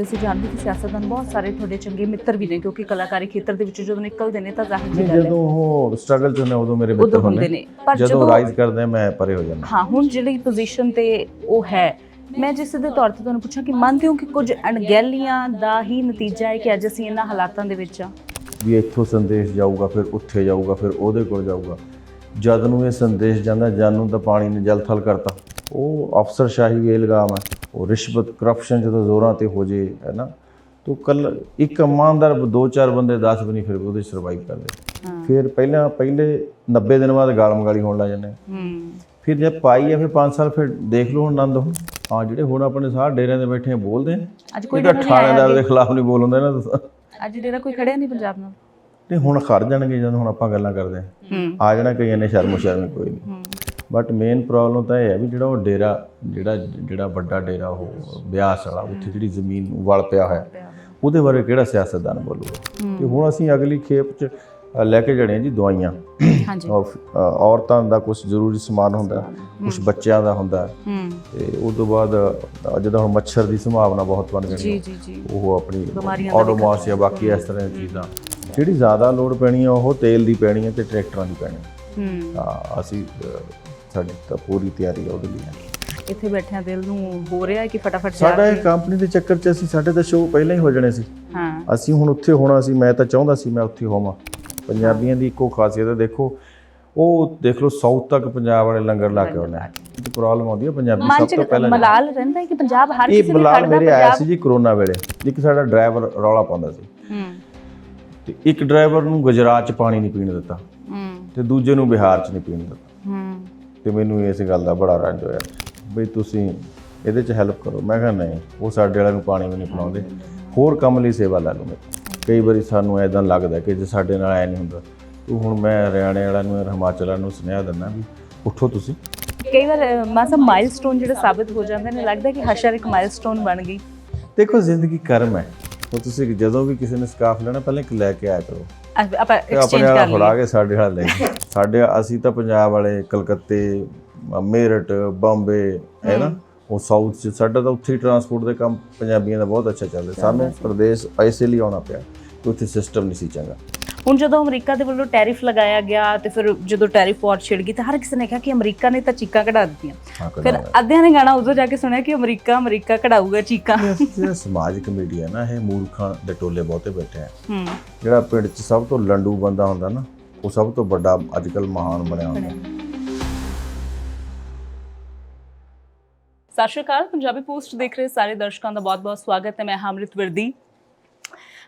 ਵੈਸੇ ਜਾਣਦੇ ਕਿ ਸਿਆਸਤਦਾਨ ਬਹੁਤ ਸਾਰੇ ਤੁਹਾਡੇ ਚੰਗੇ ਮਿੱਤਰ ਵੀ ਨੇ ਕਿਉਂਕਿ ਕਲਾਕਾਰੀ ਖੇਤਰ ਦੇ ਵਿੱਚ ਜਦੋਂ ਨਿਕਲਦੇ ਨੇ ਤਾਂ ਜ਼ਾਹਿਰ ਜੀ ਗੱਲ ਹੈ। ਜਦੋਂ ਉਹ ਸਟਰਗਲ ਚ ਨੇ ਉਦੋਂ ਮੇਰੇ ਮਿੱਤਰ ਹੁੰਦੇ ਨੇ। ਪਰ ਜਦੋਂ ਰਾਈਜ਼ ਕਰਦੇ ਮੈਂ ਪਰੇ ਹੋ ਜਾਂਦਾ। ਹਾਂ ਹੁਣ ਜਿਹੜੀ ਪੋਜੀਸ਼ਨ ਤੇ ਉਹ ਹੈ ਮੈਂ ਜਿਸ ਦੇ ਤੌਰ ਤੇ ਤੁਹਾਨੂੰ ਪੁੱਛਾਂ ਕਿ ਮੰਨਦੇ ਹੋ ਕਿ ਕੁਝ ਅਣਗਹਿਲੀਆਂ ਦਾ ਹੀ ਨਤੀਜਾ ਹੈ ਕਿ ਅੱਜ ਅਸੀਂ ਇਹਨਾਂ ਹਾਲਾਤਾਂ ਦੇ ਵਿੱਚ ਆ ਵੀ ਇੱਥੋਂ ਸੰਦੇਸ਼ ਜਾਊਗਾ ਫਿਰ ਉੱਥੇ ਜਾਊਗਾ ਫਿਰ ਉਹਦੇ ਕੋਲ ਜਾਊਗਾ। ਜਦ ਨੂੰ ਇਹ ਸੰਦੇਸ਼ ਜਾਂਦਾ ਜਦ ਨੂੰ ਤਾਂ ਪਾਣੀ ਨੇ ਜਲ ਥਲ ਕਰਤਾ। ਉਹ ਅਫਸਰਸ਼ਾਹੀ ਵੀ ਇਲਜ਼ਾਮ ਹੈ। ਉਹ ਰਿਸ਼ਵਤ ਕਰਪਸ਼ਨ ਜਦੋਂ ਜ਼ੋਰਾਂ ਤੇ ਹੋ ਜੇ ਹੈ ਨਾ ਤੋ ਕੱਲ ਇੱਕ ਇਮਾਨਦਾਰ ਦੋ ਚਾਰ ਬੰਦੇ 10 ਵੀ ਨਹੀਂ ਫਿਰ ਉਹਦੇ ਸਰਵਾਈਵ ਕਰਦੇ। ਫਿਰ ਪਹਿਲਾਂ ਪਹਿਲੇ 90 ਦਿਨ ਬਾਅਦ ਗਾਲੀ ਹੋਣ ਲੱਗ ਜਾਂਦੇ। ਆ। ਫਿਰ ਜੇ ਪਾਈ ਹੈ ਫਿਰ 5 ਸਾਲ ਫਿਰ ਦੇਖ ਲਓ ਹੁਣ ਆਨੰਦ ਹੁਣ। ਹਾਂ ਜਿਹੜੇ ਹੁਣ ਆਪਣੇ ਸਾਹ ਡੇਰਿਆਂ ਦੇ ਬੈਠੇ ਆ ਬੋਲਦੇ ਆ। ਅੱਜ ਕੋਈ ਥਾਣੇਦਾਰ ਦੇ ਖਿਲਾਫ ਨਹੀਂ ਬੋਲ ਹੁੰਦਾ ਇਹਨਾਂ ਦਾ ਅੱਜ ਡੇਰਾ ਕੋਈ ਖੜਿਆ ਨਹੀਂ ਪੰਜਾਬ ਨਾਲ? ਤੇ ਹੁਣ ਖੜ ਜਾਣਗੇ ਜਦੋਂ ਹੁਣ ਆਪਾਂ ਗੱਲਾਂ ਕਰਦੇ ਆ। ਆ ਜਾਣਾ ਕਈਆਂ ਨੇ ਸ਼ਰਮੋ ਸ਼ਰਮੀ ਕੋਈ ਨਹੀਂ ਬਟ ਮੇਨ ਪ੍ਰੋਬਲਮ ਤਾਂ ਇਹ ਹੈ ਵੀ ਜਿਹੜਾ ਉਹ ਡੇਰਾ ਜਿਹੜਾ ਜਿਹੜਾ ਵੱਡਾ ਡੇਰਾ ਉਹ ਬਿਆਸ ਵਾਲਾ ਉੱਥੇ ਜਿਹੜੀ ਜ਼ਮੀਨ ਵਲ ਪਿਆ ਹੋਇਆ ਉਹਦੇ ਬਾਰੇ ਕਿਹੜਾ ਸਿਆਸਤਦਾਨ ਬੋਲੂਗਾ? ਤੇ ਹੁਣ ਅਸੀਂ ਅਗਲੀ ਖੇਪ ਚ ਲੈ ਕੇ ਜਾਣੇ ਜੀ ਦਵਾਈਆਂ। ਹਾਂਜੀ। ਔਰਤਾਂ ਦਾ ਕੁਝ ਜ਼ਰੂਰੀ ਸਮਾਨ ਹੁੰਦਾ ਕੁਝ ਬੱਚਿਆਂ ਦਾ ਹੁੰਦਾ। ਹੂੰ ਤੇ ਉਸ ਤੋਂ ਬਾਅਦ ਜਦੋਂ ਹੁਣ ਮੱਛਰ ਦੀ ਸੰਭਾਵਨਾ ਬਹੁਤ ਬਣ ਜਾਣੀ ਜੀ ਜੀ ਜੀ। ਉਹ ਆਪਣੀ ਆਟੋਮਾਸ ਜਾਂ ਬਾਕੀ ਇਸ ਤਰ੍ਹਾਂ ਦੀਆਂ ਚੀਜ਼ਾਂ। ਜਿਹੜੀ ਜ਼ਿਆਦਾ ਲੋਡ ਪੈਣੀ ਹੈ ਉਹ ਤੇਲ ਦੀ ਪੈਣੀ ਹੈ ਤੇ ਟਰੈਕਟਰਾਂ ਦੀ ਪੈਣੀ ਹੈ ਹੂੰ ਅਸੀਂ ਸਾਡੀ ਤਾਂ ਪੂਰੀ ਤਿਆਰੀ ਹੈ ਉਹਦੇ ਲਈ ਇੱਥੇ ਬੈਠਿਆਂ ਦਿਲ ਨੂੰ ਹੋ ਰਿਹਾ ਹੈ ਕਿ ਫਟਾਫਟ ਜਾ ਸਾਡਾ ਇਹ ਕੰਪਨੀ ਦੇ ਚੱਕਰ 'ਚ ਅਸੀਂ ਸਾਡੇ ਤਾਂ ਸ਼ੋਅ ਪਹਿਲਾਂ ਹੀ ਹੋ ਜਾਣੇ ਸੀ। ਹਾਂ। ਅਸੀਂ ਹੁਣ ਉੱਥੇ ਹੋਣਾ ਸੀ ਮੈਂ ਤਾਂ ਚਾਹੁੰਦਾ ਸੀ ਮੈਂ ਉੱਥੇ ਹੋਵਾਂ। ਪੰਜਾਬੀਆਂ ਦੀ ਇੱਕੋ ਖਾਸੀਅਤ ਹੈ ਦੇਖੋ ਉਹ ਦੇਖ ਲਓ ਸਾਊਥ ਤੱਕ ਪੰਜਾਬ ਵਾਲੇ ਲੰਗਰ ਲਾ ਕੇ ਆਉਂਦੇ ਆ। ਇਹ ਪ੍ਰੋਬਲਮ ਆਉਂਦੀ ਹੈ ਪੰਜਾਬੀ ਮਨ ਸਭ ਚ ਤੋਂ ਪਹਿਲਾਂ ਮਲਾਲ ਰਹਿੰਦਾ ਹੈ ਕਿ ਪੰਜਾਬ ਹਰ ਇਹ ਕਿਸੇ ਨੂੰ ਬਲਾਲ ਖੜਦਾ ਮੇਰੇ ਆਇਆ ਪੰਜਾਬ ਸੀ ਜੀ ਕਰੋਨਾ ਵੇਲੇ ਇੱਕ ਸਾਡਾ ਡਰਾਈਵਰ ਰੌਲਾ ਪਾਉਂਦਾ ਸੀ। ਹੂੰ। ਤੇ ਇੱਕ ਡਰਾਈਵਰ ਨੂੰ ਗੁਜਰਾਤ 'ਚ ਪਾਣੀ ਨਹੀਂ ਪੀਣ ਦਿੱਤਾ ਹੂੰ। ਤੇ ਦੂਜੇ ਨੂੰ ਬਿਹਾਰ 'ਚ ਨਹੀਂ ਪੀਣ ਦਿੱਤਾ। ਤੇ ਮੈਨੂੰ ਇਸ ਗੱਲ ਦਾ ਬੜਾ ਰੰਜ ਹੋਇਆ ਬਈ ਤੁਸੀਂ ਇਹਦੇ 'ਚ ਹੈਲਪ ਕਰੋ। ਮੈਂ ਕਿਹਾ ਨਹੀਂ ਉਹ ਸਾਡੇ ਵਾਲਿਆਂ ਨੂੰ ਪਾਣੀ ਵੀ ਨਹੀਂ ਪਿਲਾਉਂਦੇ। ਹੋਰ ਕੰਮ ਲਈ ਸੇਵਾ ਲੈ ਲਓ ਮੇਰੇ। ਕਈ ਵਾਰੀ ਸਾਨੂੰ ਐਦਾਂ ਲੱਗਦਾ ਕਿ ਜੇ ਸਾਡੇ ਨਾਲ ਐ ਨਹੀਂ ਹੁੰਦਾ ਤੂੰ ਹੁਣ ਮੈਂ ਹਰਿਆਣੇ ਵਾਲਿਆਂ ਨੂੰ ਹਿਮਾਚਲ ਵਾਲਿਆਂ ਨੂੰ ਸੁਨੇਹਾ ਦਿੰਦਾ ਵੀ ਉੱਠੋ ਤੁਸੀਂ। ਕਈ ਵਾਰ ਮਾਸਾ ਮਾਈਲਸਟੋਨ ਜਿਹੜੇ ਸਾਬਿਤ ਹੋ ਜਾਂਦੇ ਨੇ ਲੱਗਦਾ ਕਿ ਹਸ਼ਰ ਇੱਕ ਮਾਈਲਸਟੋਨ ਬਣ ਗਈ। ਦੇਖੋ ਜ਼ਿੰਦਗੀ ਕਰਮ ਹੈ। ਉਹ ਤੁਸੀਂ ਜਦੋਂ ਵੀ ਕਿਸੇ ਨੇ ਸਕਾਫ ਲੈਣਾ ਪਹਿਲਾਂ ਇੱਕ ਲੈ ਕੇ ਆਇਆ ਕਰੋ। ਆਪਾਂ ਐਕਸਚੇਂਜ ਆਪਣੇ ਵਾਲਾ ਕਰ ਫੜਾ ਲਈਏ ਕੇ ਸਾਡੇ ਵਾਲਾ ਲੈ ਗਏ। ਸਾਡੇ ਅਸੀਂ ਤਾਂ ਪੰਜਾਬ ਵਾਲੇ ਕਲਕੱਤੇ ਮੇਰਠ ਬੰਬੇ ਹੈ ਨਾ? ਉਹ ਸਾਊਥ ਚ ਸਾਡਾ ਤਾਂ ਉੱਥੇ ਟਰਾਂਸਪੋਰਟ ਦੇ ਕੰਮ ਪੰਜਾਬੀਆਂ ਦਾ ਬਹੁਤ ਅੱਛਾ ਚੱਲਦਾ। ਸਾਨੂੰ ਪ੍ਰਦੇਸ਼ ਐਸੇ ਲਈ ਆਉਣਾ ਪਿਆ ਕਿ ਉੱਥੇ ਸਿਸਟਮ ਨਹੀਂ ਸੀ ਚੰਗਾ। ਹੁਣ ਜਦੋਂ ਅਮਰੀਕਾ ਦੇ ਵੱਲੋਂ ਟੈਰਿਫ ਲਗਾਇਆ ਗਿਆ ਤੇ ਫਿਰ ਜਦੋਂ ਟੈਰਿਫ ਵਾਰ ਛਿੜ ਗਈ ਤਾਂ ਹਰ ਕਿਸੇ ਨੇ ਕਿਹਾ ਕਿ ਅਮਰੀਕਾ ਨੇ ਤਾਂ ਚੀਕਾਂ ਕਢਾ ਦਿੱਤੀਆਂ। ਫਿਰ ਅੱਧਿਆਂ ਨੇ ਗਾਣਾ ਉਦੋਂ ਜਾ ਕੇ ਸੁਣਿਆ ਕਿ ਅਮਰੀਕਾ ਅਮਰੀਕਾ ਕਢਾਊਗਾ ਚੀਕਾਂ। ਜਿਹੜਾ ਸਮਾਜਿਕ ਮੀਡੀਆ ਨਾ ਇਹ ਮੂਰਖਾਂ ਦੇ ਟੋਲੇ ਬਹੁਤੇ ਬੈਠੇ ਆ। ਹੂੰ। ਜਿਹੜਾ ਪਿੰਡ 'ਚ ਸਭ ਤੋਂ ਲੰਡੂ ਬੰਦਾ ਹੁੰਦਾ ਨਾ ਉਹ ਸਭ ਤੋਂ ਵੱਡਾ ਅੱਜ ਕੱਲ ਮਹਾਨ ਬਣਿਆ ਹੋਇਆ। ਸਤਿ ਸ਼੍ਰੀ ਅਕਾਲ, ਪੰਜਾਬੀ ਪੋਸਟ ਦੇਖ ਰਹੇ ਸਾਰੇ ਦਰਸ਼ਕਾਂ ਦਾ ਬਹੁਤ-ਬਹੁਤ ਸਵਾਗਤ ਹੈ। ਮੈਂ ਹਮਰਿਤ ਵਰਦੀ।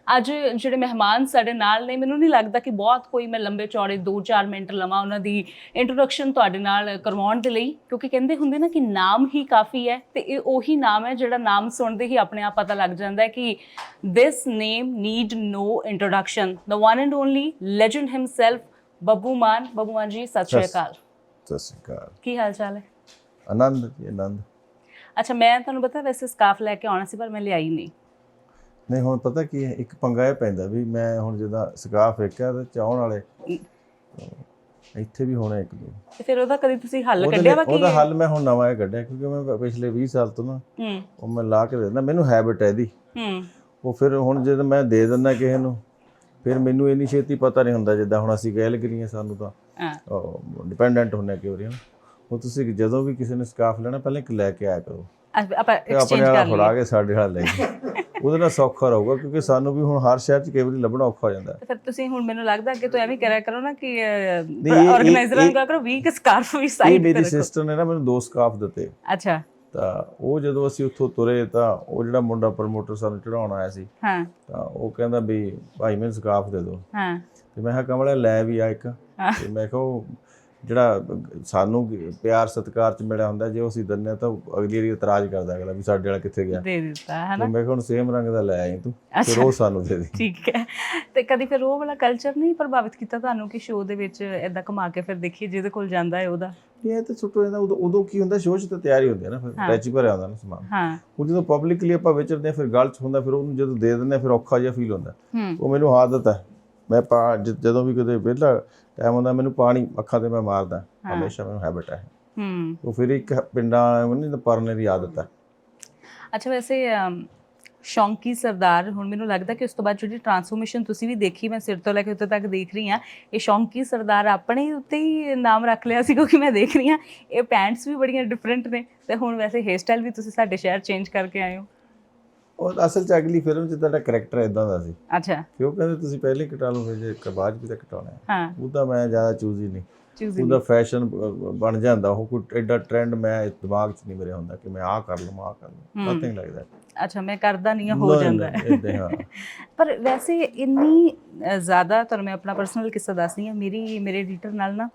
ਅੱਜ ਜਿਹੜੇ ਮਹਿਮਾਨ ਸਾਡੇ ਨਾਲ ਨੇ ਮੈਨੂੰ ਨਹੀਂ ਲੱਗਦਾ ਕਿ ਬਹੁਤ ਕੋਈ ਮੈਂ ਲੰਬੇ ਚੌੜੇ 2-4 ਮਿੰਟ ਲਵਾਂ ਉਹਨਾਂ ਦੀ ਇੰਟਰੋਡਕਸ਼ਨ ਤੁਹਾਡੇ ਨਾਲ ਕਰਵਾਉਣ ਦੇ ਲਈ ਕਿਉਂਕਿ ਕਹਿੰਦੇ ਹੁੰਦੇ ਨਾ ਕਿ ਨਾਮ ਹੀ ਕਾਫੀ ਹੈ ਤੇ ਇਹ ਉਹੀ ਨਾਮ ਹੈ ਜਿਹੜਾ ਨਾਮ ਸੁਣਦੇ ਹੀ ਆਪਣੇ ਆਪ ਪਤਾ ਲੱਗ ਜਾਂਦਾ ਹੈ ਕਿ this name need no introduction. The one and only legend himself Babbu Maan. Babbu Maan ਜੀ ਸਤਿ ਸ਼੍ਰੀ ਅਕਾਲ। ਸਤਿ ਸ਼੍ਰੀ ਅਕਾਲ। ਕੀ ਹਾਲ ਚਾਲ ਹੈ? ਆਨੰਦ ਜੀ ਆਨੰਦ। ਅੱਛਾ ਮੈਂ ਤੁਹਾਨੂੰ ਪਤਾ ਵੈਸੇ ਸਕਾਫ ਲੈ ਕੇ ਆਉਣਾ ਸੀ ਪਰ ਮੈਂ ਲਿਆਈ ਨਹੀਂ। ਨਹੀਂ ਹੁਣ ਪਤਾ ਕੀ ਹੈ ਇੱਕ ਪੰਗਾ ਇਹ ਪੈਂਦਾ ਵੀ ਮੈਂ ਹੁਣ ਜਿਹਦਾ ਸਕਾਫ ਵੇਖਿਆ ਤੇ ਚਾਹਣ ਵਾਲੇ ਇੱਥੇ ਵੀ ਹੋਣੇ ਇੱਕ ਦੋ। ਤੇ ਫਿਰ ਉਹਦਾ ਕਦੀ ਤੁਸੀਂ ਹੱਲ ਕੱਢਿਆ ਵਾ ਕੀ ਉਹਦਾ ਹੱਲ ਮੈਂ ਹੁਣ ਨਵਾਂ ਇਹ ਕੱਢਿਆ ਕਿਉਂਕਿ ਮੈਂ ਪਿਛਲੇ 20 ਸਾਲ ਤੋਂ ਨਾ ਹੂੰ। ਉਹ ਮੈਂ ਲਾ ਕੇ ਦਿੰਦਾ ਮੈਨੂੰ ਹੈਬਿਟ ਹੈ ਇਹਦੀ। ਹੂੰ। ਉਹ ਫਿਰ ਹੁਣ ਜਦੋਂ ਮੈਂ ਦੇ ਦਿੰਦਾ ਕਿਸੇ ਨੂੰ ਫਿਰ ਮੈਨੂੰ ਇੰਨੀ ਛੇਤੀ ਪਤਾ ਨਹੀਂ ਹੁੰਦਾ ਜਿੱਦਾਂ ਹੁਣ ਅਸੀਂ ਗੈਲ ਕਰੀਏ ਸਾਨੂੰ ਤਾਂ ਹਾਂ। ਡਿਪੈਂਡੈਂਟ ਹੁੰਨੇ ਕਿ ਵਾਰੀ ਉਹ ਤੁਸੀਂ ਜਦੋਂ ਵੀ ਕਿਸੇ ਨੇ ਸਕਾਫ ਲੈਣਾ ਪਹਿਲਾਂ ਇੱਕ ਲੈ ਕੇ ਆਇਆ ਕਰੋ। ਆਪਾਂ ਐਕਸਚੇਂਜ ਆਪਣੇ ਕਰ ਵਾਲਾ ਫੜਾ ਲਈਏ। ਕੇ ਸਾਡੇ ਨਾਲ ਲੈ ਗਏ ਉਹਦੇ ਨਾਲ ਸੌਖਾ ਰਹੂਗਾ ਕਿਉਂਕਿ ਸਾਨੂੰ ਵੀ ਹੁਣ ਹਰ ਸ਼ਹਿਰ 'ਚ ਕਈ ਵਾਰੀ ਲੱਭਣਾ ਔਖਾ ਹੋ ਜਾਂਦਾ। ਫਿਰ ਤੁਸੀਂ ਹੁਣ ਮੈਨੂੰ ਲੱਗਦਾ ਕਿ ਤੂੰ ਐਵੇਂ ਕਰਿਆ ਕਰੋ ਨਾ ਕਿ ਆਰਗੇਨਾਈਜ਼ਰਾਂ ਨੂੰ ਕਰੋ ਵੀਕ ਸਕਾਰਫ ਵੀ ਸਾਈਡ ਤੇ ਰੱਖੋ। ਸਿਸਟਰ ਨੇ ਨਾ ਮੈਨੂੰ ਦੋ ਸਕਾਫ ਦਿੱਤੇ। ਅੱਛਾ। ਤਾਂ ਉਹ ਜਦੋਂ ਅਸੀਂ ਉੱਥੋਂ ਤੁਰੇ ਤਾਂ ਉਹ ਜਿਹੜਾ ਮੁੰਡਾ ਪ੍ਰਮੋਟਰ ਸਾਨੂੰ ਚੜਾਉਣ ਆਇਆ ਸੀ ਹਾਂ। ਤਾਂ ਉਹ ਕਹਿੰਦਾ ਵੀ ਭਾਈ ਮੈਨੂੰ ਸਕਾਫ ਦੇ ਦਿਓ। ਹਾਂ। ਤੇ ਮੈਂ ਕਿਹਾ ਕਮਲੇ ਲੈ ਵੀ ਆ ਇੱਕ। ਤੇ ਮੈਂ ਕਿਹਾ ਜਿਹੜਾ ਸਾਨੂੰ ਪਿਆਰ ਸਤਿਕਾਰ ਚ ਮਿਲਿਆ ਹੁੰਦਾ ਜੇ ਉਹ ਅਸੀਂ ਦਿੰਨੇ ਤਾਂ ਅਗਲੀ ਵਾਰੀ ਇਤਰਾਜ਼ ਕਰਦਾ ਅਗਲਾ ਵੀ ਸਾਡੇ ਵਾਲਾ ਕਿੱਥੇ ਗਿਆ। ਦੇ ਦਿੱਤਾ ਹੈ ਨਾ? ਮੈਂ ਕਿਹਾ ਹੁਣ ਸੇਮ ਰੰਗ ਦਾ ਲੈ ਆਈ ਤੂੰ ਫਿਰ। ਉਹ ਸਾਨੂੰ ਦੇ ਦੇ। ਠੀਕ ਹੈ। ਤੇ ਕਦੀ ਫਿਰ ਉਹ ਵਾਲਾ ਕਲਚਰ ਨਹੀਂ ਪ੍ਰਭਾਵਿਤ ਕੀਤਾ ਤੁਹਾਨੂੰ ਕਿ ਸ਼ੋਅ ਦੇ ਵਿੱਚ ਐਦਾਂ ਘੁਮਾ ਕੇ ਫਿਰ ਦੇਖੀਏ ਜਿਹਦੇ ਕੋਲ ਜਾਂਦਾ ਹੈ ਉਹਦਾ? ਇਹ ਤਾਂ ਛੁੱਟੋ ਜਾਂਦਾ ਉਦੋਂ ਉਦੋਂ ਕੀ ਹੁੰਦਾ ਸ਼ੋਅ 'ਚ ਤਾਂ ਤਿਆਰੀ ਹੁੰਦੀ ਹੈ ਨਾ ਫਿਰ। ਟੈਚ ਭਰਿਆ ਹੁੰਦਾ ਨਾ ਸਮਾਨ। ਹਾਂ। ਉਹ ਜਦੋਂ ਪਬਲਿਕਲੀ ਆਪਾਂ ਵਿਚਰਦੇ ਹਾਂ ਫਿਰ ਗੱਲ 'ਚ ਹੁੰਦਾ ਫਿਰ ਉਹਨੂੰ ਜਦੋਂ ਦੇ ਦਿੰਦੇ ਹਾਂ ਫਿਰ ਔਖਾ ਜਿਹਾ ਫੀਲ ਹੁੰਦਾ। ਉਹ ਮੈਨੂੰ ਆਦਤ ਹੈ। ਮੈਂ ਪਾ ਜ- ਜਦੋਂ ਵੀ ਕਿਤੇ ਵਿਹਲਾ ਟਾਈਮ ਹੁੰਦਾ ਮੈਨੂੰ ਪਾਣੀ ਅੱਖਾਂ ਤੇ ਮੈਂ ਮਾਰਦਾ। ਹਾਂ। ਹਮੇਸ਼ਾ ਮੈਨੂੰ ਹੈਬਿਟ ਹੈ। ਹੂੰ। ਉਹ ਫਿਰ ਇੱਕ ਪਿੰਡਾਂ ਨੂੰ ਨਹੀਂ ਪਰਨੇ ਦੀ ਆਦਤ ਹੈ। ਅੱਛਾ ਵੈਸੇ ਅਮ, ਸ਼ੌਂਕੀ ਸਰਦਾਰ ਹੁਣ ਮੈਨੂੰ ਲੱਗਦਾ ਕਿ ਉਸ ਤੋਂ ਬਾਅਦ ਜਿਹੜੀ ਟਰਾਂਸਫੋਰਮੇਸ਼ਨ ਤੁਸੀਂ ਵੀ ਦੇਖੀ ਮੈਂ ਸਿਰ ਤੋਂ ਲੈ ਕੇ ਉੱਤੇ ਤੱਕ ਦੇਖ ਰਹੀ ਹਾਂ ਇਹ ਸ਼ੌਂਕੀ ਸਰਦਾਰ ਆਪਣੇ ਉੱਤੇ ਹੀ ਨਾਮ ਰੱਖ ਲਿਆ ਸੀ ਕਿਉਂਕਿ ਮੈਂ ਦੇਖ ਰਹੀ ਹਾਂ ਇਹ ਪੈਂਟਸ ਵੀ ਬੜੀਆਂ ਡਿਫਰੈਂਟ ਨੇ ਤੇ ਹੁਣ ਵੈਸੇ ਹੇਅਰ ਸਟਾਈਲ ਵੀ ਤੁਸੀਂ ਸਾਡੇ ਸ਼ਹਿਰ ਚੇਂਜ ਕਰਕੇ ਆਏ ਹੋ। ਉਹ ਅਸਲ ਚ ਅਗਲੀ ਫਿਲਮ ਚ ਤੁਹਾਡਾ ਕਰੈਕਟਰ ਇਦਾਂ ਦਾ ਸੀ। ਅੱਛਾ। ਕਿਉਂ ਕਹਿੰਦੇ ਤੁਸੀਂ ਪਹਿਲੇ ਕਟਾ ਲਓ ਫਿਰ ਜੇ ਬਾਅਦ ਵੀ ਤਾਂ ਕਟਾਉਣਾ ਹੈ। ਉਹਦਾ ਮੈਂ ਜ਼ਿਆਦਾ ਚੂਜ਼ ਹੀ ਨਹੀਂ। ਉਹਦਾ ਫੈਸ਼ਨ ਬਣ ਜਾਂਦਾ। ਉਹ ਕੋਈ ਐਡਾ ਟ੍ਰੈਂਡ ਮੈਂ ਦਿਮਾਗ 'ਚ ਨਹੀਂ ਮੇਰੇ ਹੁੰਦਾ ਕਿ ਮੈਂ ਆਹ ਕਰ ਲਵਾਂ ਆਹ ਕਰ ਲਵਾਂ। ਨਥਿੰਗ ਲਾਈਕ ਦੈਟ ਅੱਛਾ ਮੈਂ ਕਰਦਾ ਨਹੀਂ ਹਾਂ, ਜਾਂਦਾ ਪਰ ਵੈਸੇ ਇੰਨੀ ਜ਼ਿਆਦਾ ਤੁਹਾਨੂੰ ਮੈਂ ਆਪਣਾ ਪਰਸਨਲ ਕਿੱਸਾ ਦੱਸਦੀ ਹਾਂ। ਮੇਰੀ ਮੇਰੇ ਐਡੀਟਰ ਨਾਲ ਨਾ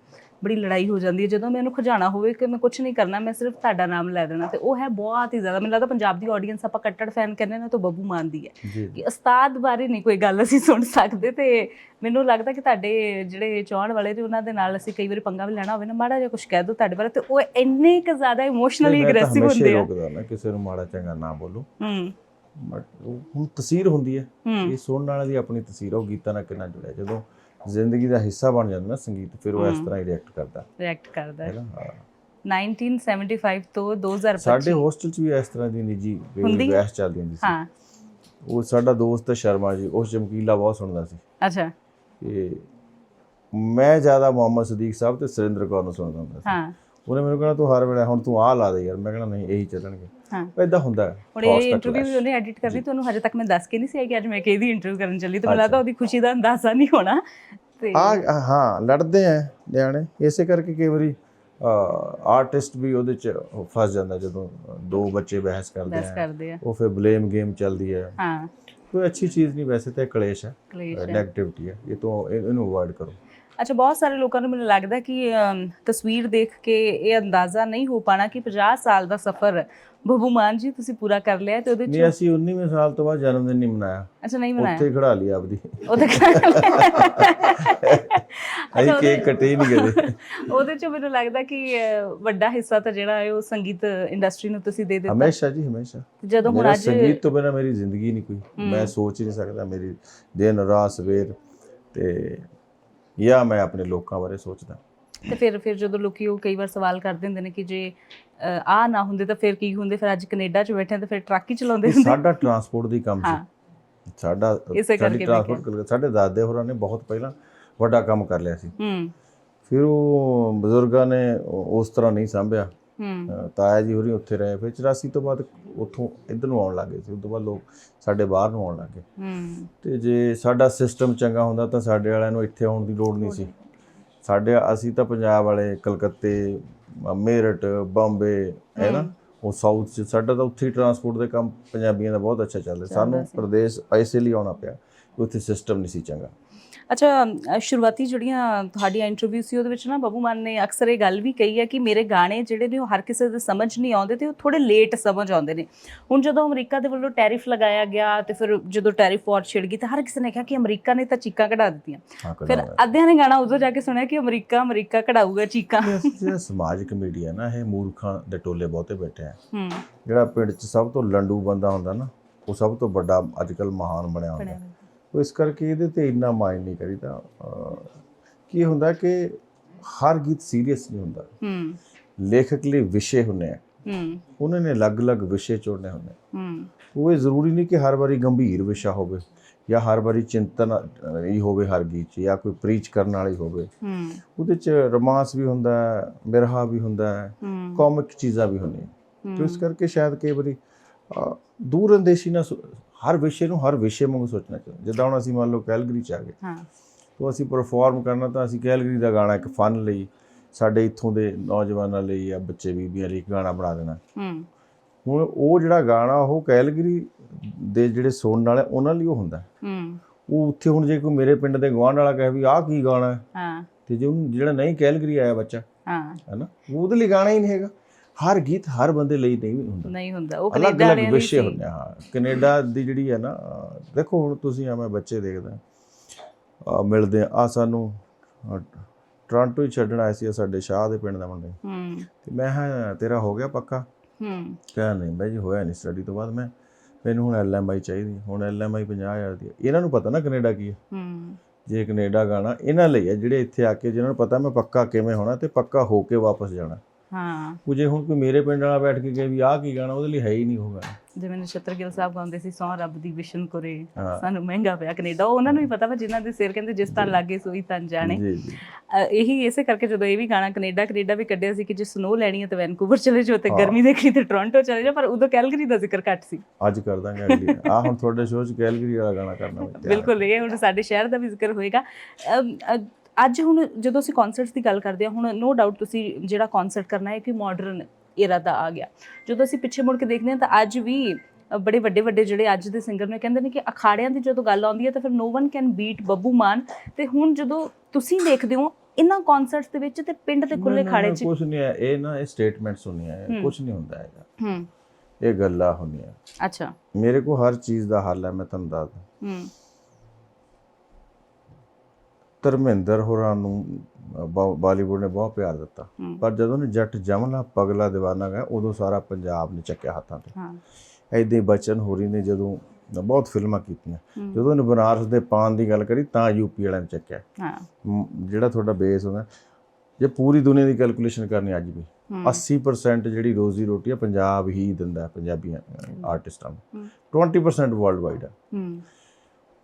ਬੜੀ ਲੜਾਈ ਹੋ ਜਾਂਦੀ ਹੈ। ਜਦੋਂ ਮੈਨੂੰ ਖਜਾਣਾ ਹੋਵੇ ਕਿ ਮੈਂ ਕੁਝ ਨਹੀਂ ਕਰਨਾ ਮੈਂ ਸਿਰਫ ਤੁਹਾਡਾ ਨਾਮ ਲੈ ਦੇਣਾ ਤੇ ਉਹ ਹੈ ਬਹੁਤ ਹੀ ਜ਼ਿਆਦਾ। ਮੈਨੂੰ ਲੱਗਦਾ ਪੰਜਾਬ ਦੀ ਆਡੀਅנס ਆਪਾਂ ਕੱਟੜ ਫੈਨ ਕਹਿੰਦੇ ਨੇ ਤਾਂ ਬੱਬੂ ਮਾਨ ਦੀ ਹੈ। ਕਿ ਉਸਤਾਦ ਬਾਰੇ ਨਹੀਂ ਕੋਈ ਗੱਲ ਅਸੀਂ ਸੁਣ ਸਕਦੇ ਤੇ ਮੈਨੂੰ ਲੱਗਦਾ ਕਿ ਤੁਹਾਡੇ ਜਿਹੜੇ ਚਾਹਣ ਵਾਲੇ ਨੇ ਉਹਨਾਂ ਦੇ ਨਾਲ ਅਸੀਂ ਕਈ ਵਾਰੀ ਪੰਗਾ ਵੀ ਲੈਣਾ ਹੋਵੇ ਨਾ ਮਾੜਾ ਜਿਹਾ ਕੁਝ ਕਹਿ ਦੋ ਤੁਹਾਡੇ ਬਾਰੇ ਤੇ ਉਹ ਇੰਨੇ ਕੁ ਜ਼ਿਆਦਾ ਇਮੋਸ਼ਨਲੀ ਮੈਂ ਅਗਰੈਸਿਵ ਹੁੰਦੇ ਆ। ਰੋਕਦਾ ਨਾ ਕਿਸੇ ਨੂੰ ਮਾੜਾ ਚੰਗਾ ਨਾ ਬੋਲੋ। ਹੂੰ। ਬਟ ਉਹ ਹੁਣ ਤਸਵੀਰ ਹੁੰਦੀ ਹੈ। ਇਹ ਸੁਣਨ ਵਾਲੇ ਦੀ ਆਪਣੀ ਤਸਵੀਰ ਉਹ ਗੀਤਾਂ ਨਾਲ ਕਿੰਨਾ ਜੁੜਿਆ। ਜਦੋਂ ਜ਼ਿੰਦਗੀ ਦਾ ਹਿੱਸਾ ਬਣ ਜਾਂਦਾ ਨਾ ਸੰਗੀਤ ਫਿਰ ਉਹ ਇਸ ਤਰ੍ਹਾਂ ਹੀ ਰਿਐਕਟ ਕਰਦਾ। ਰਿਐਕਟ ਕਰਦਾ ਹੈ। ਹੈ ਨਾ? ਹਾਂ। 1975 ਤੋਂ 2025 ਸਾਡੇ ਹੋਸਟਲ 'ਚ ਵੀ ਇਸ ਤਰ੍ਹਾਂ ਦੀ ਨਿੱਜੀ? ਬਹਿਸ ਚੱਲਦੀ ਹੁੰਦੀ ਸੀ। ਹਾਂ। ਉਹ ਸਾਡਾ ਦੋਸਤ ਸ਼ਰਮਾ ਜੀ ਉਹ ਚਮਕੀਲਾ ਬਹੁਤ ਸੁਣਦਾ ਸੀ। ਅੱਛਾ। ਕਿ ਮੈਂ ਜ਼ਿਆਦਾ ਮੁਹੰਮਦ ਸਦੀਕ ਸਾਹਿਬ ਤੇ ਸੁਰਿੰਦਰ ਕੌਰ ਨੂੰ ਸੁਣਦਾ ਹੁੰਦਾ ਸੀ। ਹਾਂ। ਉਹਨੇ ਮੈਨੂੰ ਕਹਿਣਾ ਤੂੰ ਹਰ ਵੇਲੇ ਹੁਣ ਤੂੰ ਆਹ ਲਾ ਦੇ ਯਾਰ। ਮੈਂ ਕਹਿਣਾ ਨਹੀਂ ਇਹੀ ਚੱਲਣਗੇ। ਹਾਂ। ਇਦਾਂ ਹੁੰਦਾ ਹੁਣ ਇਹ ਇੰਟਰਵਿਊ ਵੀ ਉਹਨੇ ਐਡਿਟ ਕਰਨੀ ਤੁਹਾਨੂੰ ਹਜੇ ਤੱਕ ਮੈਂ ਦੱਸ ਕੇ ਨਹੀਂ ਸੀ ਆਈ ਕਿ ਅੱਜ ਮੈਂ ਕਿਹਦੀ ਇੰਟਰਵਿਊ ਕਰਨ ਚੱਲੀ ਤੇ ਮੈਨੂੰ ਲੱਗਦਾ ਉਹਦੀ ਖੁਸ਼ੀ ਦਾ ਅੰਦਾਜ਼ਾ ਨਹੀਂ ਹੋਣਾ। ਤੇ ਆ ਹਾਂ ਲੜਦੇ ਆ ਨਿਆਣੇ। ਇਸੇ ਕਰਕੇ ਕਈ ਵਾਰੀ ਆਰਟਿਸਟ ਵੀ ਉਹਦੇ ਚ ਫਸ ਜਾਂਦਾ ਜਦੋਂ ਦੋ ਬੱਚੇ ਬਹਿਸ ਕਰਦੇ ਆ। ਉਹ ਫਿਰ ਬਲੇਮ ਗੇਮ ਚੱਲਦੀ ਹੈ ਹਾਂ। ਕੋਈ ਅੱਛੀ ਚੀਜ਼ ਨਹੀਂ ਵੈਸੇ ਤਾਂ ਕਲੇਸ਼ ਹੈ ਨੈਗੇਟਿਵਿਟੀ ਹੈ ਇਹ ਤੋਂ ਇਹ- ਇਹਨੂੰ ਅਵੋਇਡ ਕਰੋ। ਅੱਛਾ ਬਹੁਤ ਸਾਰੇ ਲੋਕਾਂ ਨੂੰ ਮੈਨੂੰ ਲੱਗਦਾ ਕਿ ਤਸਵੀਰ ਦੇਖ ਕੇ ਇਹ ਅੰਦਾਜ਼ਾ ਨਹੀਂ ਹੋ ਪਾਣਾ ਕਿ 50 ਸਾਲ ਦਾ ਸਫ਼ਰ ਬੱਬੂ ਮਾਨ ਜੀ ਤੁਸੀਂ ਪੂਰਾ ਕਰ ਲਿਆ ਤੇ ਉਹਦੇ ਚ ਨਹੀਂ ਅਸੀਂ 19ਵੇਂ ਸਾਲ ਤੋਂ ਬਾਅਦ ਜਨਮ ਦਿਨ ਨਹੀਂ ਮਨਾਇਆ। ਅੱਛਾ ਨਹੀਂ ਬਣਾਇਆ ਉੱਥੇ ਖੜਾ ਲਈ ਆਪਦੀ। ਉਹਦੇ ਅਸੀਂ ਕੇਕ ਕੱਟੇ ਹੀ ਨਹੀਂ ਕਦੇ। ਉਹਦੇ ਚ ਮੈਨੂੰ ਲੱਗਦਾ ਕਿ ਵੱਡਾ ਹਿੱਸਾ ਤਾਂ ਜਿਹੜਾ ਹੈ ਉਹ ਸੰਗੀਤ ਇੰਡਸਟਰੀ ਨੂੰ ਤੁਸੀਂ ਦੇ ਦਿੱਤਾ। ਹਮੇਸ਼ਾ ਜੀ ਹਮੇਸ਼ਾ। ਜਦੋਂ ਹੁਣ ਅੱਜ ਸੰਗੀਤ ਤੋਂ ਬਿਨਾ ਮੇਰੀ ਜ਼ਿੰਦਗੀ ਨਹੀਂ ਕੋਈ। ਮੈਂ ਸੋਚ ਹੀ ਨਹੀਂ ਸਕਦਾ ਮੇਰੀ ਦਿਨ ਰਾਤ ਸਵੇਰ ਤੇ ਜਾਂ ਮੈਂ ਆਪਣੇ ਲੋਕਾਂ ਬਾਰੇ ਸੋਚਦਾ। ਤੇ ਫਿਰ ਫਿਰ ਜਦੋਂ ਲੋਕੀ ਉਹ ਕਈ ਵਾਰ ਸਵਾਲ ਕਰਦੇ ਹੁੰਦੇ ਨੇ ਕਿ ਜੇ ਆਹ ਨਾ ਹੁੰਦੇ ਤਾਂ ਫਿਰ ਕੀ ਹੁੰਦੇ? ਫਿਰ ਅੱਜ ਕੈਨੇਡਾ 'ਚ ਬੈਠੇ ਆ ਤਾਂ ਫਿਰ ਟਰੱਕ ਹੀ ਚਲਾਉਂਦੇ ਹੁੰਦੇ। ਸਾਡਾ ਟਰਾਂਸਪੋਰਟ ਦੀ ਕੰਮ ਸੀ। ਸਾਡਾ ਇਸੇ ਕਰਕੇ ਟਰਾਂਸਪੋਰਟ ਸਾਡੇ ਦਾਦੇ ਹੋਰਾਂ ਨੇ ਬਹੁਤ ਪਹਿਲਾਂ ਵੱਡਾ ਕੰਮ ਕਰ ਲਿਆ ਸੀ। ਹੂੰ। ਫਿਰ ਉਹ ਬਜ਼ੁਰਗਾਂ ਨੇ ਉਸ ਤਰ੍ਹਾਂ ਨਹੀਂ ਸੰਭਿਆ। ਤਾਇਆ ਜੀ ਹੋਰੀ ਉੱਥੇ ਰਹੇ ਫਿਰ 84 ਤੋਂ ਬਾਅਦ ਉੱਥੋਂ ਇੱਧਰ ਨੂੰ ਆਉਣ ਲੱਗੇ ਸੀ ਉਸ ਤੋਂ ਬਾਅਦ ਲੋਕ ਸਾਡੇ ਬਾਹਰ ਨੂੰ ਆਉਣ ਲੱਗੇ ਹੂੰ। ਤੇ ਜੇ ਸਾਡਾ ਸਿਸਟਮ ਚੰਗਾ ਹੁੰਦਾ ਤਾਂ ਸਾਡੇ ਵਾਲਿਆਂ ਨੂੰ ਇੱਥੇ ਆਉਣ ਦੀ ਲੋੜ ਨਹੀਂ ਸੀ। ਸਾਡੇ ਅਸੀਂ ਤਾਂ ਪੰਜਾਬ ਵਾਲੇ ਕਲਕੱਤੇ ਮੇਰਠ ਬੰਬੇ ਹੈ ਨਾ? ਉਹ ਸਾਊਥ ਚ ਸਾਡਾ ਤਾਂ ਉੱਥੇ ਹੀ ਟਰਾਂਸਪੋਰਟ ਦੇ ਕੰਮ ਪੰਜਾਬੀਆਂ ਦਾ ਬਹੁਤ ਅੱਛਾ ਚੱਲਦਾ। ਸਾਨੂੰ ਪ੍ਰਦੇਸ਼ ਐਸੇ ਲਈ ਆਉਣਾ ਪਿਆ ਕਿ ਉੱਥੇ ਸਿਸਟਮ ਨਹੀਂ ਸੀ ਚੰਗਾ। ਅੱਛਾ ਅ, ਸ਼ੁਰੂਆਤੀ ਜਿਹੜੀਆਂ ਤੁਹਾਡੀਆਂ ਇੰਟਰਵਿਊ ਸੀ ਉਹਦੇ ਵਿੱਚ ਨਾ ਬੱਬੂ ਮਾਨ ਨੇ ਅਕਸਰ ਇਹ ਗੱਲ ਵੀ ਕਹੀ ਹੈ ਕਿ ਮੇਰੇ ਗਾਣੇ ਜਿਹੜੇ ਨੇ ਉਹ ਹਰ ਕਿਸੇ ਦੇ ਸਮਝ ਨਹੀਂ ਆਉਂਦੇ ਤੇ ਉਹ ਥੋੜੇ ਲੇਟ ਸਮਝ ਆਉਂਦੇ ਨੇ। ਹੁਣ ਜਦੋਂ ਅਮਰੀਕਾ ਦੇ ਵੱਲੋਂ ਟੈਰਿਫ ਲਗਾਇਆ ਗਿਆ ਤੇ ਫਿਰ ਜਦੋਂ ਟੈਰਿਫ ਵਾਰ ਛਿੜ ਗਈ ਤਾਂ ਹਰ ਕਿਸੇ ਨੇ ਕਿਹਾ ਕਿ ਅਮਰੀਕਾ ਨੇ ਤਾਂ ਚੀਕਾਂ ਕਢਾ ਦਿੱਤੀਆਂ। ਹਾਂ ਫਿਰ ਅੱਧਿਆਂ ਨੇ ਗਾਣਾ ਉਦੋਂ ਜਾ ਕੇ ਸੁਣਿਆ ਕਿ ਅਮਰੀਕਾ ਅਮਰੀਕਾ ਕਢਾਊਗਾ ਚੀਕਾਂ। ਜਿਹੜਾ ਸਮਾਜਿਕ ਮੀਡੀਆ ਨਾ ਇਹ ਮੂਰਖਾਂ ਦੇ ਟੋਲੇ ਬਹੁਤੇ ਬੈਠੇ ਆ। ਹੂੰ। ਜਿਹੜਾ ਪਿੰਡ 'ਚ ਸਭ ਤੋਂ ਲੰਡੂ ਬੰਦਾ ਹੁੰਦਾ ਨਾ ਉਹ ਸਭ ਤੋਂ ਵੱਡਾ ਅੱਜਕੱਲ ਮਹਾਨ ਬਣਿਆ ਹੁੰਦਾ। ਉਹ ਇਸ ਕਰਕੇ ਇਹਦੇ ਤੇ ਇੰਨਾ ਮਾਈਂਡ ਨਹੀਂ ਕਰੀਦਾ। ਕੀ ਹੁੰਦਾ ਕਿ ਹਰ ਗੀਤ ਸੀਰੀਅਸ ਨਹੀਂ ਹੁੰਦਾ। ਹੂੰ। ਲੇਖਕ ਲਈ ਵਿਸ਼ੇ ਹੁੰਦੇ ਆ। ਹੂੰ। ਉਹਨਾਂ ਨੇ ਅਲੱਗ-ਅਲੱਗ ਵਿਸ਼ੇ ਚੁਣਨੇ ਹੁੰਦੇ। ਹੂੰ। ਉਹ ਇਹ ਜ਼ਰੂਰੀ ਨਹੀਂ ਕਿ ਹਰ ਵਾਰੀ ਗੰਭੀਰ ਵਿਸ਼ਾ ਹੋਵੇ ਜਾਂ ਹਰ ਵਾਰੀ ਚਿੰਤਨ ਹੀ ਹੋਵੇ ਹਰ ਗੀਤ 'ਚ ਜਾਂ ਕੋਈ ਪ੍ਰੀਚ ਕਰਨ ਵਾਲੀ ਹੋਵੇ। ਹੂੰ। ਉਹਦੇ 'ਚ ਰੋਮਾਂਸ ਵੀ ਹੁੰਦਾ ਹੈ ਬਿਰਹਾ ਵੀ ਹੁੰਦਾ ਹੈ। ਕਾਮਿਕ ਚੀਜ਼ਾਂ ਵੀ ਹੁੰਦੀਆਂ। ਤੇ ਇਸ ਕਰਕੇ ਸ਼ਾਇਦ ਕਈ ਵਾਰੀ ਦੂਰ ਅੰਦੇਸ਼ੀ ਨਾਲ ਸੋ- ਹਰ ਵਿਸ਼ੇ ਨੂੰ ਹਰ ਵਿਸ਼ੇ ਵਾਂਗ ਸੋਚਣਾ ਚਾਹੀਦਾ। ਜਿੱਦਾਂ ਹੁਣ ਅਸੀਂ ਮੰਨ ਲਓ ਕੈਲਗਰੀ ਚ ਆ ਗਏ। ਹਾਂ। ਤਾਂ ਅਸੀਂ ਪਰਫਾਰਮ ਕਰਨਾ ਤਾਂ ਅਸੀਂ ਕੈਲਗਰੀ ਦਾ ਗਾਣਾ ਇੱਕ ਫਨ ਲਈ ਸਾਡੇ ਇੱਥੋਂ ਦੇ ਨੌਜਵਾਨਾਂ ਲਈ ਜਾਂ ਬੱਚੇ ਬੀਬੀਆਂ ਲਈ ਗਾਣਾ ਬਣਾ ਦੇਣਾ। ਹੂੰ। ਹੁਣ ਉਹ ਜਿਹੜਾ ਗਾਣਾ ਉਹ ਕੈਲਗਰੀ ਦੇ ਜਿਹੜੇ ਸੁਣਨ ਵਾਲੇ ਉਹਨਾਂ ਲਈ ਉਹ ਹੁੰਦਾ। ਹੂੰ। ਉਹ ਉੱਥੇ ਹੁਣ ਜੇ ਕੋਈ ਮੇਰੇ ਪਿੰਡ ਦੇ ਗਵਾਂਢ ਵਾਲਾ ਕਹੇ ਵੀ ਆਹ ਕੀ ਗਾਣਾ ਹੈ? ਹਾਂ। ਤੇ ਜਿਹੜਾ ਨਹੀਂ ਕੈਲਗਰੀ ਆਇਆ ਬੱਚਾ ਹਾਂ। ਹੈਨਾ ਉਹ ਉਹਦੇ ਲਈ ਗਾਣਾ ਹੀ ਨਹੀਂ ਹੈਗਾ। ਹਰ ਗੀਤ ਹਰ ਬੰਦੇ ਲਈ ਨਹੀਂ ਹੁੰਦਾ। ਨਹੀਂ ਹੁੰਦਾ ਉਹ ਕੈਨੇਡਾ ਲਈ ਵਿਸ਼ੇ ਹੁੰਦੇ ਹਾਂ। ਕੈਨੇਡਾ ਦੀ ਜਿਹੜੀ ਹੈ ਨਾ ਦੇਖੋ ਹੁਣ ਤੁਸੀਂ ਆ ਮੈਂ ਬੱਚੇ ਦੇਖਦਾ ਆ ਮਿਲਦੇ ਆ ਸਾਨੂੰ ਟੋਰਾਂਟੋ ਹੀ ਛੱਡਣ ਆਏ ਸੀ ਸਾਡੇ ਸ਼ਾਹ ਦੇ ਪਿੰਡ ਦਾ ਮੁੰਡੇ। ਹੂੰ। ਤੇ ਮੈਂ ਹਾਂ ਤੇਰਾ ਹੋ ਗਿਆ ਪੱਕਾ। ਹੂੰ। ਕਹਿ ਨਹੀਂ ਬਾਈ ਜੀ ਹੋਇਆ ਨਹੀਂ ਸਟੱਡੀ ਤੋਂ ਬਾਅਦ ਮੈਂ ਮੈਨੂੰ ਹੁਣ ਐਲਐਮਆਈ ਚਾਹੀਦੀ ਹੈ। ਹੁਣ ਐਲਐਮਆਈ 50000 ਦੀ। ਇਹਨਾਂ ਨੂੰ ਪਤਾ ਨਾ ਕੈਨੇਡਾ ਕੀ ਹੈ ਹੂੰ। ਜੇ ਕੈਨੇਡਾ ਗਾਣਾ ਇਹਨਾਂ ਲਈ ਹੈ ਜਿਹੜੇ ਇੱਥੇ ਆ ਕੇ ਜਿਹਨਾਂ ਨੂੰ ਪਤਾ ਮੈਂ ਪੱਕਾ ਕਿਵੇਂ ਹੋਣਾ ਤੇ ਪੱਕਾ ਹੋ ਕੇ ਵਾਪਸ ਜਾਣਾ। ਹਾਂ। ਉਹ ਜੇ ਹੁਣ ਕੋਈ ਮੇਰੇ ਪਿੰਡ ਵਾਲਾ ਬੈਠ ਕੇ ਕਹੇ ਵੀ ਆਹ ਕੀ ਗਾਣਾ ਉਹਦੇ ਲਈ ਹੈ ਹੀ ਨਹੀਂ ਉਹ ਗਾਣਾ। ਜਿਵੇਂ ਨਛੱਤਰ ਗਿੱਲ ਸਾਹਿਬ ਗਾਉਂਦੇ ਸੀ ਸੌ ਰੱਬ ਦੀ ਵਿਸ਼ਨ ਕਰੇ। ਸਾਨੂੰ ਮਹਿੰਗਾ ਪਿਆ ਕੈਨੇਡਾ। ਉਹ ਉਹਨਾਂ ਨੂੰ ਵੀ ਪਤਾ ਵਾ ਜਿਨ੍ਹਾਂ ਦੇ ਸਿਰ ਕਹਿੰਦੇ ਜਿਸ ਤਾਂ ਲੱਗੇ ਸੋਈ ਤਾਂ ਜਾਣੇ। ਇਹੀ ਇਸੇ ਕਰਕੇ ਜਦੋਂ ਇਹ ਵੀ ਗਾਣਾ ਕੈਨੇਡਾ ਕੈਨੇਡਾ ਵੀ ਕੱਢਿਆ ਸੀ ਕਿ ਜੇ ਸਨੋ ਲੈਣੀ ਹੈ ਤਾਂ ਵੈਨਕੂਵਰ ਚਲੇ ਜਾਓ ਤੇ ਗਰਮੀ ਦੇਖਣੀ ਤੇ ਟੋਰਾਂਟੋ ਚਲੇ ਜਾਓ ਪਰ ਉਦੋਂ ਕੈਲਗਰੀ ਦਾ ਜ਼ਿਕਰ ਘੱਟ ਸੀ। ਅੱਜ ਕਰ ਦਾਂਗੇ ਅਗਲੀ ਆ ਹੁਣ ਤੁਹਾਡੇ ਸ਼ੋਅ 'ਚ ਕੈਲਗਰੀ ਵਾਲਾ ਗਾਣਾ ਕਰਨਾ। ਬਿਲਕੁਲ ਇਹ ਹੁਣ ਸਾਡੇ ਸ਼ਹਿਰ ਦਾ ਵੀ ਜ਼ਿਕਰ ਹੋਏਗਾ। ਅੱਜ ਹੁਣ ਜਦੋਂ ਅਸੀਂ ਕਨਸਰਟਸ ਦੀ ਗੱਲ ਕਰਦੇ ਹਾਂ ਹੁਣ ਨੋ ਡਾਊਟ ਤੁਸੀਂ ਜਿਹੜਾ ਕਨਸਰਟ ਕਰਨਾ ਹੈ ਕਿ ਮਾਡਰਨ ਏਰਾ ਦਾ ਆ ਗਿਆ। ਜਦੋਂ ਅਸੀਂ ਪਿੱਛੇ ਮੁੜ ਕੇ ਦੇਖਦੇ ਹਾਂ ਤਾਂ ਅੱਜ ਵੀ ਬੜੇ ਵੱਡੇ ਵੱਡੇ ਜਿਹੜੇ ਅੱਜ ਦੇ ਸਿੰਗਰ ਨੇ ਕਹਿੰਦੇ ਨੇ ਕਿ ਅਖਾੜਿਆਂ ਦੀ ਜਦੋਂ ਗੱਲ ਆਉਂਦੀ ਹੈ ਤਾਂ ਫਿਰ no one can beat Babbu Maan. ਤੇ ਹੁਣ ਜਦੋਂ ਤੁਸੀਂ ਦੇਖਦੇ ਹੋ ਇਹਨਾਂ ਕਨਸਰਟਸ ਦੇ ਵਿੱਚ ਤੇ ਪਿੰਡ ਦੇ ਖੁੱਲੇ ਖਾੜੇ 'ਚ ਕੁਛ ਨਹੀਂ ਹੈ। ਇਹ ਨਾ ਇਹ ਸਟੇਟਮੈਂਟਸ ਹੁੰਦੀਆਂ ਹੈ। ਕੁਝ ਨਹੀਂ ਹੁੰਦਾ ਹੈਗਾ। ਹੂੰ। ਇਹ ਗੱਲਾਂ ਹੁੰਦੀਆਂ। ਅੱਛਾ। ਮੇਰੇ ਕੋਲ ਹਰ ਚੀਜ਼ ਦਾ ਹੱਲ ਹੈ ਮੈਂ ਤੁਹਾਨੂੰ ਦੱਸਦਾ। ਹੂੰ। ਧਰਮਿੰਦਰ ਹੋਰਾਂ ਨੂੰ ਬਾਲੀਵੁੱਡ ਨੇ ਬਹੁਤ ਪਿਆਰ ਦਿੱਤਾ। ਪਰ ਜਦੋਂ ਨੇ ਜੱਟ ਜਮਲਾ ਪਗਲਾ دیਵਾਨਾ ਗਿਆ ਉਦੋਂ ਸਾਰਾ ਪੰਜਾਬ ਨੇ ਚੱਕਿਆ ਹੱਥਾਂ ਤੇ। ਹਾਂ। ਐਦੇ ਬਚਨ ਹੋਰੀ ਨੇ ਜਦੋਂ ਬਹੁਤ ਫਿਲਮਾਂ ਕੀਤੀਆਂ। ਜਦੋਂ ਨੇ ਬਨਾਰਸ ਦੇ ਪਾਨ ਦੀ ਗੱਲ ਕਰੀ ਤਾਂ ਯੂਪੀ ਵਾਲਿਆਂ ਨੇ ਚੱਕਿਆ। ਹਾਂ। ਜਿਹੜਾ ਤੁਹਾਡਾ ਬੇਸ ਹੁੰਦਾ ਜੇ ਪੂਰੀ ਦੁਨੀਆ ਦੀ ਕੈਲਕੂਲੇਸ਼ਨ ਕਰਨੀ ਅੱਜ ਵੀ ਹੂੰ। 80% ਜਿਹੜੀ ਰੋਜ਼ੀ ਰੋਟੀ ਹੈ ਪੰਜਾਬ ਹੀ ਦਿੰਦਾ ਹੈ ਪੰਜਾਬੀਆਂ ਆਰਟਿਸਟਾਂ ਨੂੰ। 20% ਵਰਲਡ ਵਾਈਡ ਹੈ ਹੂੰ।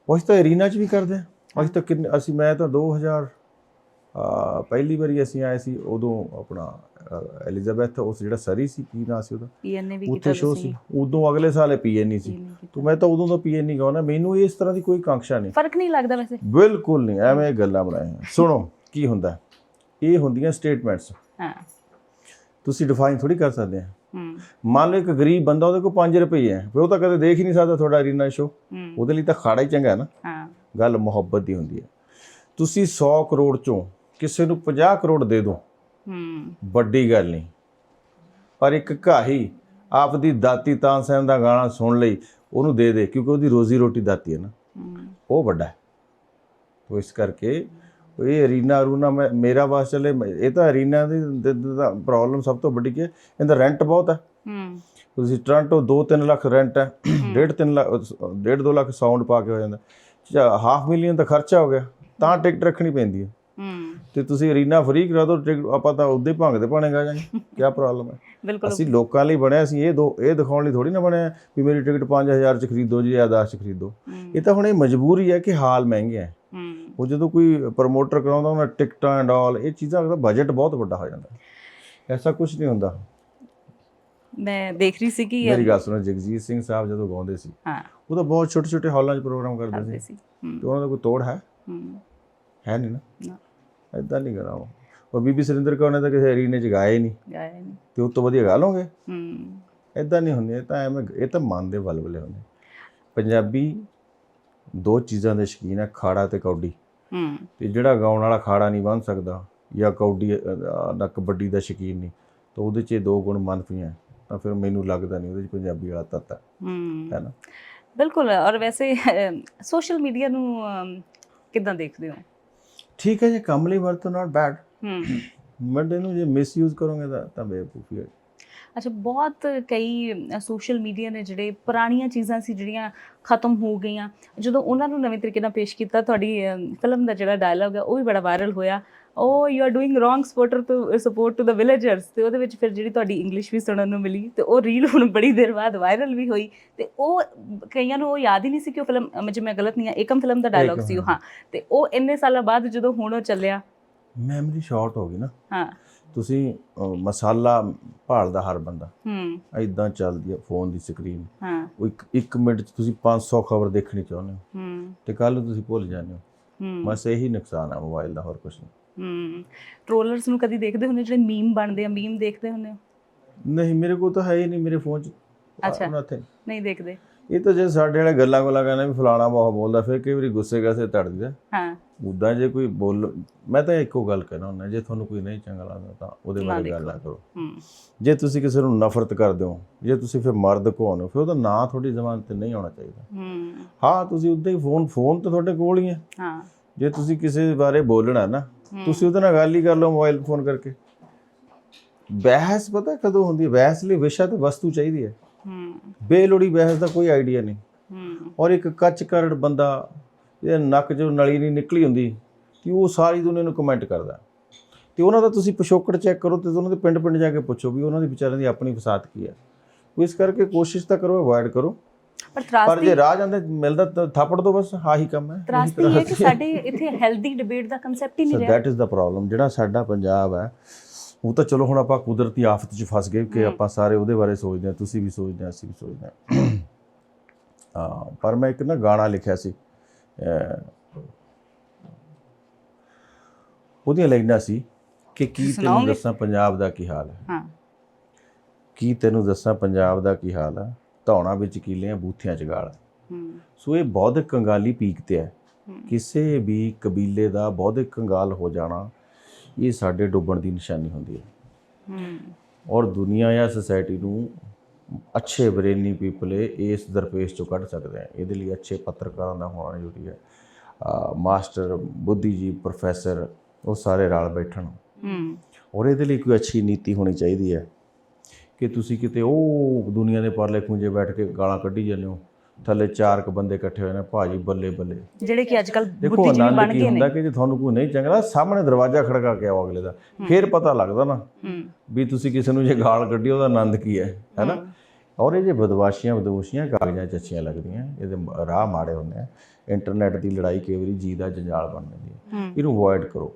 ਉਹ ਤਾਂ ਏਰੀਨਾ 'ਚ ਵੀ ਕਰਦੇ ਹਾਂ ਅਸੀਂ ਤਾਂ ਕਿੰਨੇ ਅਸੀਂ ਮੈਂ ਤਾਂ 2000 ਅਹ ਪਹਿਲੀ ਵਾਰੀ ਅਸੀਂ ਆਏ ਸੀ ਉਦੋਂ ਆਪਣਾ ਐਲਿਜ਼ਾਬੈਥ ਉਸ ਜਿਹੜਾ ਸਰੀ ਸੀ ਕੀ ਨਾਂ ਸੀ ਉਹਦਾ? ਪੀਐਨਏ ਵੀ ਕੀਤਾ ਉੱਥੇ ਸ਼ੋਅ ਸੀ। ਉਦੋਂ ਅਗਲੇ ਸਾਲ ਪੀਐਨਈ ਸੀ। ਤੂੰ ਮੈਂ ਤਾਂ ਉਦੋਂ ਦਾ ਪੀਐਨਈ ਗਾਉਣਾ ਮੈਨੂੰ ਇਸ ਤਰ੍ਹਾਂ ਦੀ ਕੋਈ ਕਾਂਕਸ਼ਾ ਨਹੀਂ। ਫ਼ਰਕ ਨਹੀਂ ਲੱਗਦਾ ਵੈਸੇ। ਬਿਲਕੁਲ ਨਹੀਂ ਐਵੇਂ ਗੱਲਾਂ ਬਣਾਏ ਸੁਣੋ ਕੀ ਹੁੰਦਾ? ਇਹ ਹੁੰਦੀਆਂ ਸਟੇਟਮੈਂਟਸ ਹਾਂ। ਤੁਸੀਂ ਡਿਫਾਈਨ ਥੋੜੀ ਕਰ ਸਕਦੇ ਆ। ਮੰਨ ਲਓ ਇੱਕ ਗਰੀਬ ਬੰਦਾ ਉਹਦੇ ਕੋਲ 5 ਰੁਪਏ ਹੈ। ਫਿਰ ਉਹ ਤਾਂ ਕਦੇ ਦੇਖ ਹੀ ਨਹੀਂ ਸਕਦਾ ਤੁਹਾਡਾ ਰੀਨਾ ਸ਼ੋ ਉਹਦੇ ਲਈ ਤਾਂ ਖਾੜਾ ਹੀ ਚੰਗਾ ਹੈ ਨਾ। ਹਾਂ। ਗੱਲ ਮੁਹੱਬਤ ਦੀ ਹੁੰਦੀ ਹੈ। ਤੁਸੀਂ 100 ਕਰੋੜ ਚੋਂ ਕਿਸੇ ਨੂੰ 50 ਕਰੋੜ ਦੇ ਦਿਓ। ਹੂੰ। ਵੱਡੀ ਗੱਲ ਨਹੀਂ। ਪਰ ਇੱਕ ਘਾਹੀ ਆਪ ਦੀ ਦਾਤੀ ਤਾਨਸੈਨ ਦਾ ਗਾਣਾ ਸੁਣ ਲਈ ਉਹਨੂੰ ਦੇ ਦੇ ਕਿਉਂਕਿ ਉਹਦੀ ਰੋਜ਼ੀ ਰੋਟੀ ਦਾਤੀ ਹੈ ਨਾ। ਉਹ ਵੱਡਾ ਹੈ। ਤੋ ਇਸ ਕਰਕੇ ਇਹ ਅਰੀਨਾ ਅਰੂਨਾ ਮੇਰਾ ਵਾਸ ਚੱਲੇ ਇਹ ਤਾਂ ਅਰੀਨਾ ਦੀ ਪ੍ਰੋਬਲਮ ਸਭ ਤੋਂ ਵੱਡੀ ਕੀ ਹੈ? ਇਹਦਾ ਰੈਂਟ ਬਹੁਤ ਹੈ। ਹੂੰ। ਤੁਸੀਂ ਟੋਰਾਂਟੋ 2-3 ਲੱਖ ਰੈਂਟ ਹੈ। 1.5 ਲੱਖ 1.5 ਲੱਖ ਸਾਊਂਡ ਪਾ ਕੇ ਹੋ ਜਾਂਦਾ। ਹਾਫ ਮਿਲੀਅਨ ਦਾ ਖਰਚਾ ਹੋ ਗਿਆ ਤਾਂ ਟਿਕਟ ਰੱਖਣੀ ਪੈਂਦੀ ਹੈ। ਹੂੰ। ਤੇ ਤੁਸੀਂ ਅਰੀਨਾ ਫ੍ਰੀ ਕਰਾ ਦਿਓ ਟਿਕਟ ਆਪਾਂ ਤਾਂ ਉਦੋਂ ਹੀ ਭੰਗਦੇ ਭਾਣੇ ਗਾ ਜਾਂਗੇ ਕੀ ਪ੍ਰੋਬਲਮ ਹੈ। ਬਿਲਕੁਲ। ਅਸੀਂ ਲੋਕਾਂ ਲਈ ਬਣਿਆ ਸੀ ਇਹ ਦੋ ਇਹ ਦਿਖਾਉਣ ਲਈ ਥੋੜੀ ਨਾ ਬਣਿਆ ਵੀ ਮੇਰੀ ਟਿਕਟ 5000 ਚ ਖਰੀਦੋ ਜੀ ਜਾਂ 10 ਚ ਖਰੀਦੋ। ਇਹ ਤਾਂ ਹੁਣ ਇਹ ਮਜਬੂਰੀ ਹੈ ਕਿ ਹਾਲ ਮਹਿੰਗੇ ਹੈ। ਹੂੰ। ਉਹ ਜਦੋਂ ਕੋਈ ਪ੍ਰਮੋਟਰ ਕਰਾਉਂਦਾ ਉਹਨਾਂ ਟਿਕਟਾਂ ਐਂਡ ਆਲ ਇਹ ਚੀਜ਼ਾਂ ਦਾ ਬਜਟ ਬਹੁਤ ਵੱਡਾ ਹੋ ਜਾਂਦਾ। ਐਸਾ ਕੁਝ ਨਹੀਂ ਹੁੰਦਾ। ਮੈਂ ਦੇਖ ਰਹੀ ਸੀ ਕਿ ਮੇਰੀ ਗੱਲ ਸੁਣੋ ਜਗਜੀਤ ਸਿੰਘ ਸਾਹਿਬ ਜਦੋਂ ਗਾਉਂਦੇ ਸੀ ਹਾਂ। ਉਹ ਤਾਂ ਬਹੁਤ ਛੋਟੇ ਛੋਟੇ ਹਾਲਾਂ 'ਚ ਪ੍ਰੋਗਰਾਮ ਕਰਦੇ ਸੀ। ਤੇ ਉਹਨਾਂ ਦਾ ਕੋਈ ਤੋੜ ਹੈ? ਹੂੰ। ਨਹੀਂ ਨਾ। ਨਾ। ਐਦਾਂ ਨਹੀਂ ਕਰਾਂ ਉਹ। ਉਹ ਬੀਬੀ ਸੁਰਿੰਦਰ ਕੌਰ ਨੇ ਤਾਂ ਕਿਸੇ ਅਰੀਨੇ 'ਚ ਗਾਏ ਨਹੀਂ। ਗਾਇਆ ਨਹੀਂ। ਤੇ ਉਸ ਤੋਂ ਵਧੀਆ ਗਾ ਲਓਗੇ? ਹੂੰ। ਐਦਾਂ ਨਹੀਂ ਹੁੰਦੀ ਇਹ ਤਾਂ ਐਵੇਂ ਇਹ ਤਾਂ ਮਨ ਦੇ ਬਲਬਲੇ ਹੁੰਦੇ। ਪੰਜਾਬੀ ਦੋ ਚੀਜ਼ਾਂ ਦੇ ਸ਼ੌਕੀਨ ਹੈ ਖਾੜਾ ਤੇ ਕੌਡੀ। ਹੂੰ। ਤੇ ਜਿਹੜਾ ਗਾਉਣ ਵਾਲਾ ਖਾੜਾ ਨਹੀਂ ਬਣ ਸਕਦਾ ਜਾਂ ਕੌਡੀ ਨਾ ਕਬੱਡੀ ਦਾ ਸ਼ੌਕੀਨ ਨਹੀਂ ਤਾਂ ਉਹਦੇ 'ਚ ਇਹ ਦੋ ਗੁਣ ਮੰਨਫੀ ਹੈ ਤਾਂ ਫਿਰ ਮੈਨੂੰ ਲੱਗਦਾ ਨਹੀਂ ਉਹਦੇ 'ਚ ਪੰਜਾਬੀ ਵਾਲਾ ਤੱਤ ਹੈ। ਹੂੰ। ਹੈ ਨਾ? ਬਿਲਕੁਲ ਔਰ ਵੈਸੇ ਸੋਸ਼ਲ ਮੀਡੀਆ ਨੂੰ ਕਿੱਦਾਂ ਦੇਖਦੇ ਹੋ? ਠੀਕ ਹੈ ਜੇ ਕੰਮ ਲਈ ਵਰਤੋ ਨਾਟ ਬੈਡ ਹੂੰ। ਬਟ ਇਹਨੂੰ ਜੇ ਮਿਸਯੂਜ਼ ਕਰੋਗੇ ਤਾਂ ਤਾਂ ਬੇਵਕੂਫੀ ਹੈ। ਅੱਛਾ ਬਹੁਤ ਕਈ ਸੋਸ਼ਲ ਮੀਡੀਆ ਨੇ ਜਿਹੜੇ ਪੁਰਾਣੀਆਂ ਚੀਜ਼ਾਂ ਸੀ ਜਿਹੜੀਆਂ ਖਤਮ ਹੋ ਗਈਆਂ। ਜਦੋਂ ਉਹਨਾਂ ਨੂੰ ਨਵੇਂ ਤਰੀਕੇ ਨਾਲ ਪੇਸ਼ ਕੀਤਾ ਤੁਹਾਡੀ ਫਿਲਮ ਦਾ ਜਿਹੜਾ ਡਾਇਲੌਗ ਹੈ ਉਹ ਵੀ ਬੜਾ ਵਾਇਰਲ ਹੋਇਆ। ਉਹ you are doing wrong supporter to support to the villagers ਤੇ ਉਹਦੇ ਵਿੱਚ ਫਿਰ ਜਿਹੜੀ ਤੁਹਾਡੀ ਇੰਗਲਿਸ਼ ਵੀ ਸੁਣਨ ਨੂੰ ਮਿਲੀ ਤੇ ਉਹ ਰੀਲ ਹੁਣ ਬੜੀ ਦੇਰ ਬਾਅਦ ਵਾਇਰਲ ਵੀ ਹੋਈ। ਤੇ ਉਹ ਕਈਆਂ ਨੂੰ ਉਹ ਯਾਦ ਹੀ ਨਹੀਂ ਸੀ ਕਿ ਉਹ ਫਿਲਮ ਜੇ ਮੈਂ ਗਲਤ ਨਹੀਂ ਆ ਏਕਮ ਫਿਲਮ ਦਾ ਡਾਇਲੌਗ ਸੀ ਉਹ ਹਾਂ। ਤੇ ਉਹ ਇੰਨੇ ਸਾਲਾਂ ਬਾਅਦ ਜਦੋਂ ਹੁਣ ਉਹ ਚੱਲਿਆ। ਮੈਮਰੀ ਸ਼ਾਰਟ ਹੋ ਗਈ ਨਾ। ਹਾਂ। ਤੁਸੀਂ ਮਸਾਲਾ ਭਾਲਦਾ ਹਰ ਬੰਦਾ। ਹੂੰ। ਐਦਾਂ ਚੱਲਦੀ ਹੈ ਫੋਨ ਦੀ ਸਕਰੀਨ। ਹਾਂ। ਉਹ ਇੱਕ ਇੱਕ ਮਿੰਟ 'ਚ ਤੁਸੀਂ 500 ਖਬਰ ਦੇਖਣੀ ਚਾਹੁੰਦੇ ਹੋ। ਹੂੰ। ਤੇ ਕੱਲ ਨੂੰ ਤੁਸੀਂ ਭੁੱਲ ਜਾਂਦੇ ਹੋ। ਹੂੰ। ਬਸ ਇਹੀ ਨੁਕਸਾਨ ਹੈ ਮੋਬਾਈਲ ਦਾ ਹੋਰ ਕੁਝ ਨਹੀਂ। ਹੂੰ। ਟ੍ਰੋਲਰਸ ਨੂੰ ਕਦੀ ਦੇਖਦੇ ਹੁੰਦੇ ਜਿਹੜੇ ਮੀਮ ਬਣਦੇ ਆ? ਮੀਮ ਦੇਖਦੇ ਹੁੰਦੇ ਹੋ? ਨਹੀਂ ਮੇਰੇ ਕੋਲ ਤਾਂ ਹੈ ਹੀ ਨਹੀਂ ਮੇਰੇ ਫੋਨ 'ਚ। ਅੱਛਾ। ਨਹੀਂ ਦੇਖਦੇ। ਇਹ ਤਾਂ ਜੇ ਸਾਡੇ ਵਾਲੇ ਗੱਲਾਂ ਕੋਲਾ ਕਹਿੰਦੇ ਵੀ ਫਲਾਣਾ ਬਹੁਤ ਬੋਲਦਾ ਫਿਰ ਕਈ ਵਾਰੀ ਗੁੱਸੇ ਗਾਸੇ ਤੜ ਦਿੰਦਾ ਹਾਂ। ਉਦਾਂ ਜੇ ਕੋਈ ਬੋਲ ਮੈਂ ਤਾਂ ਇੱਕੋ ਗੱਲ ਕਹਿਣਾ ਹੁੰਦਾ ਜੇ ਤੁਹਾਨੂੰ ਕੋਈ ਨਹੀਂ ਚੰਗਾ ਲੱਗਦਾ ਤਾਂ ਉਹਦੇ ਬਾਰੇ ਗੱਲ। ਨਾ ਕਰੋ। ਜੇ ਤੁਸੀਂ ਕਿਸੇ ਨੂੰ ਨਫ਼ਰਤ ਕਰਦੇ ਹੋ ਜੇ ਤੁਸੀਂ ਫਿਰ ਮਰਦ ਕਹਾਉਂਦੇ ਹੋ ਫਿਰ ਉਹਦਾ ਨਾਂ ਤੁਹਾਡੀ ਜ਼ਬਾਨ ਤੇ ਨਹੀਂ ਆਉਣਾ ਚਾਹੀਦਾ। ਹੂੰ। ਹਾਂ ਤੁਸੀਂ ਉਦਾਂ ਹੀ ਫੋਨ ਫੋਨ ਤਾਂ ਤੁਹਾਡੇ ਕੋਲ ਹੀ ਹੈ ਹਾਂ। ਜੇ ਤੁਸੀਂ ਕਿਸੇ ਬਾਰੇ ਬੋਲਣਾ ਨਾ ਤੁਸੀਂ ਉਹਦੇ ਨਾਲ ਗੱਲ ਹੀ ਕਰ ਲਓ ਮੋਬਾਈਲ ਫੋਨ ਕਰਕੇ। ਬਹਿਸ ਪਤਾ ਕਦੋਂ ਹੁੰਦੀ ਹੈ? ਬਹਿਸ ਲਈ ਵਿਸ਼ਾ ਤੇ ਵਸਤੂ ਚਾਹੀਦੀ ਹੂੰ। ਬੇਲੋੜੀ ਬਹਿਸ ਦਾ ਕੋਈ ਆਈਡੀਆ ਨਹੀਂ। ਹੂੰ। ਔਰ ਇੱਕ ਕੱਚ ਕਰੜ ਬੰਦਾ ਇਹ ਨੱਕ ਚੋਂ ਨਲੀ ਨਹੀਂ ਨਿਕਲੀ ਹੁੰਦੀ ਕਿ ਉਹ ਸਾਰੀ ਦੁਨੀਆ ਨੂੰ ਕਮੈਂਟ ਕਰਦਾ। ਤੇ ਉਹਨਾਂ ਦਾ ਤੁਸੀਂ ਪਿਛੋਕੜ ਚੈੱਕ ਕਰੋ ਤੇ ਉਹਨਾਂ ਦੇ ਪਿੰਡ ਪਿੰਡ ਜਾ ਕੇ ਪੁੱਛੋ ਵੀ ਉਹਨਾਂ ਦੀ ਵਿਚਾਰਿਆਂ ਦੀ ਆਪਣੀ ਫਸਾਦ ਕੀ ਹੈ। ਉਹ ਇਸ ਕਰਕੇ ਕੋਸ਼ਿਸ਼ ਤਾਂ ਕਰੋ ਅਵੋਇਡ ਕਰੋ। ਪਰ ਜੇ ਰਾਹ ਜਾਂਦੇ ਮਿਲਦਾ ਤਾਂ ਥਾਪੜ ਦੋ ਬਸ ਆਹੀ ਕੰਮ ਹੈ ਤਰਾਸਦੀ ਇਹ ਕਿ ਸਾਡੇ ਇੱਥੇ ਹੈਲਦੀ ਡਿਬੇਟ ਦਾ ਕਨਸੈਪਟ ਹੀ ਸੋ ਨਹੀਂ ਰਿਹਾ। ਦੈਟ ਇਜ਼ ਦਾ ਪ੍ਰੋਬਲਮ ਜਿਹੜਾ ਸਾਡਾ ਪੰਜਾਬ ਹੈ ਉਹ ਤਾਂ ਚਲੋ ਹੁਣ ਆਪਾਂ ਕੁਦਰਤੀ ਆਫਤ 'ਚ ਫਸ ਗਏ ਕਿ ਆਪਾਂ ਸਾਰੇ ਉਹਦੇ ਬਾਰੇ ਸੋਚਦੇ ਹਾਂ ਤੁਸੀਂ ਵੀ ਸੋਚਦੇ ਹਾਂ ਅਸੀਂ ਵੀ ਸੋਚਦੇ ਹਾਂ। ਪਰ ਮੈਂ ਇੱਕ ਨਾ ਗਾਣਾ ਲਿਖਿਆ ਸੀ ਉਹਦੀਆਂ ਲਾਈਨਾਂ ਸੀ ਕਿ ਕੀ ਤੈਨੂੰ? ਦੱਸਾਂ ਪੰਜਾਬ ਦਾ ਕੀ ਹਾਲ ਹੈ। ਹਾਂ। ਕੀ ਤੈਨੂੰ ਦੱਸਾਂ ਪੰਜਾਬ ਦਾ ਕੀ ਹਾਲ ਹੈ? ਧੌਣਾ ਵਿੱਚ ਕੀਲਿਆਂ ਬੂਥਿਆਂ ਚ ਗਾਲ। ਹੂੰ। ਸੋ ਇਹ ਬੌਧਿਕ ਕੰਗਾਲੀ ਪੀਕ ਤੇ ਹੂੰ। ਕਿਸੇ ਵੀ ਕਬੀਲੇ ਦਾ ਬੌਧਿਕ ਕੰਗਾਲ ਹੋ ਜਾਣਾ ਇਹ ਸਾਡੇ ਡੁੱਬਣ ਦੀ ਨਿਸ਼ਾਨੀ ਹੁੰਦੀ ਹੈ। ਹੂੰ। ਔਰ ਦੁਨੀਆ ਜਾਂ ਸੋਸਾਇਟੀ ਨੂੰ ਅੱਛੇ ਬਰੇਨੀ ਪੀਪਲ ਇਸ ਦਰਪੇਸ਼ ਚੋਂ ਕੱਢ ਸਕਦੇ ਆ। ਇਹਦੇ ਲਈ ਅੱਛੇ ਪੱਤਰਕਾਰਾਂ ਦਾ ਹੋਣਾ ਜ਼ਰੂਰੀ ਹੈ। ਮਾਸਟਰ ਬੁੱਧੀਜੀਵ ਪ੍ਰੋਫੈਸਰ ਉਹ ਸਾਰੇ ਰਲ ਬੈਠਣ। ਹੂੰ। ਔਰ ਇਹਦੇ ਲਈ ਕੋਈ ਅੱਛੀ ਨੀਤੀ ਹੋਣੀ ਚਾਹੀਦੀ ਹੈ। ਕਿ ਤੁਸੀਂ ਕਿਤੇ ਉਹ ਦੁਨੀਆ ਦੇ ਪਰਲੇ ਖੁੰਝੇ ਬੈਠ ਕੇ ਗਾਲਾਂ ਕੱਢੀ ਜਾਂਦੇ ਹੋ। ਥੱਲੇ ਚਾਰ ਕ ਬੰਦੇ ਇਕੱਠੇ ਹੋਏ ਨੇ ਭਾਜੀ ਬੱਲੇ ਬੱਲੇ। ਜਿਹੜੇ ਕਿ ਅੱਜ ਕੱਲ ਬੁੱਧੀਜੀਵੀ ਬਣ ਗਏ ਨੇ। ਹੁੰਦਾ ਕਿ ਜੇ ਤੁਹਾਨੂੰ ਕੋਈ ਨਹੀਂ ਚੰਗਾ ਸਾਹਮਣੇ ਦਰਵਾਜ਼ਾ ਖੜਕਾ ਕੇ ਆਓ ਅਗਲੇ ਦਾ। ਫਿਰ ਪਤਾ ਲੱਗਦਾ ਨਾ ਵੀ ਤੁਸੀਂ ਕਿਸੇ ਨੂੰ ਜੇ ਗਾਲ ਕੱਢੀ ਉਹਦਾ ਆਨੰਦ ਕੀ ਹੈ ਹੈਨਾ? ਔਰ ਇਹ ਜੇ ਬਦਮਾਸ਼ੀਆਂ ਬਦੋਸ਼ੀਆਂ ਕਾਗਜ਼ਾਂ 'ਚ ਅੱਛੀਆਂ ਲੱਗਦੀਆਂ ਇਹਦੇ ਰਾਹ ਮਾੜੇ ਹੁੰਦੇ ਆ। ਇੰਟਰਨੈਟ ਦੀ ਲੜਾਈ ਕਈ ਵਾਰੀ ਜੀ ਦਾ ਜੰਜਾਲ ਬਣ ਜਾਂਦੀ ਹੈ। ਇਹਨੂੰ ਅਵੋਇਡ ਕਰੋ।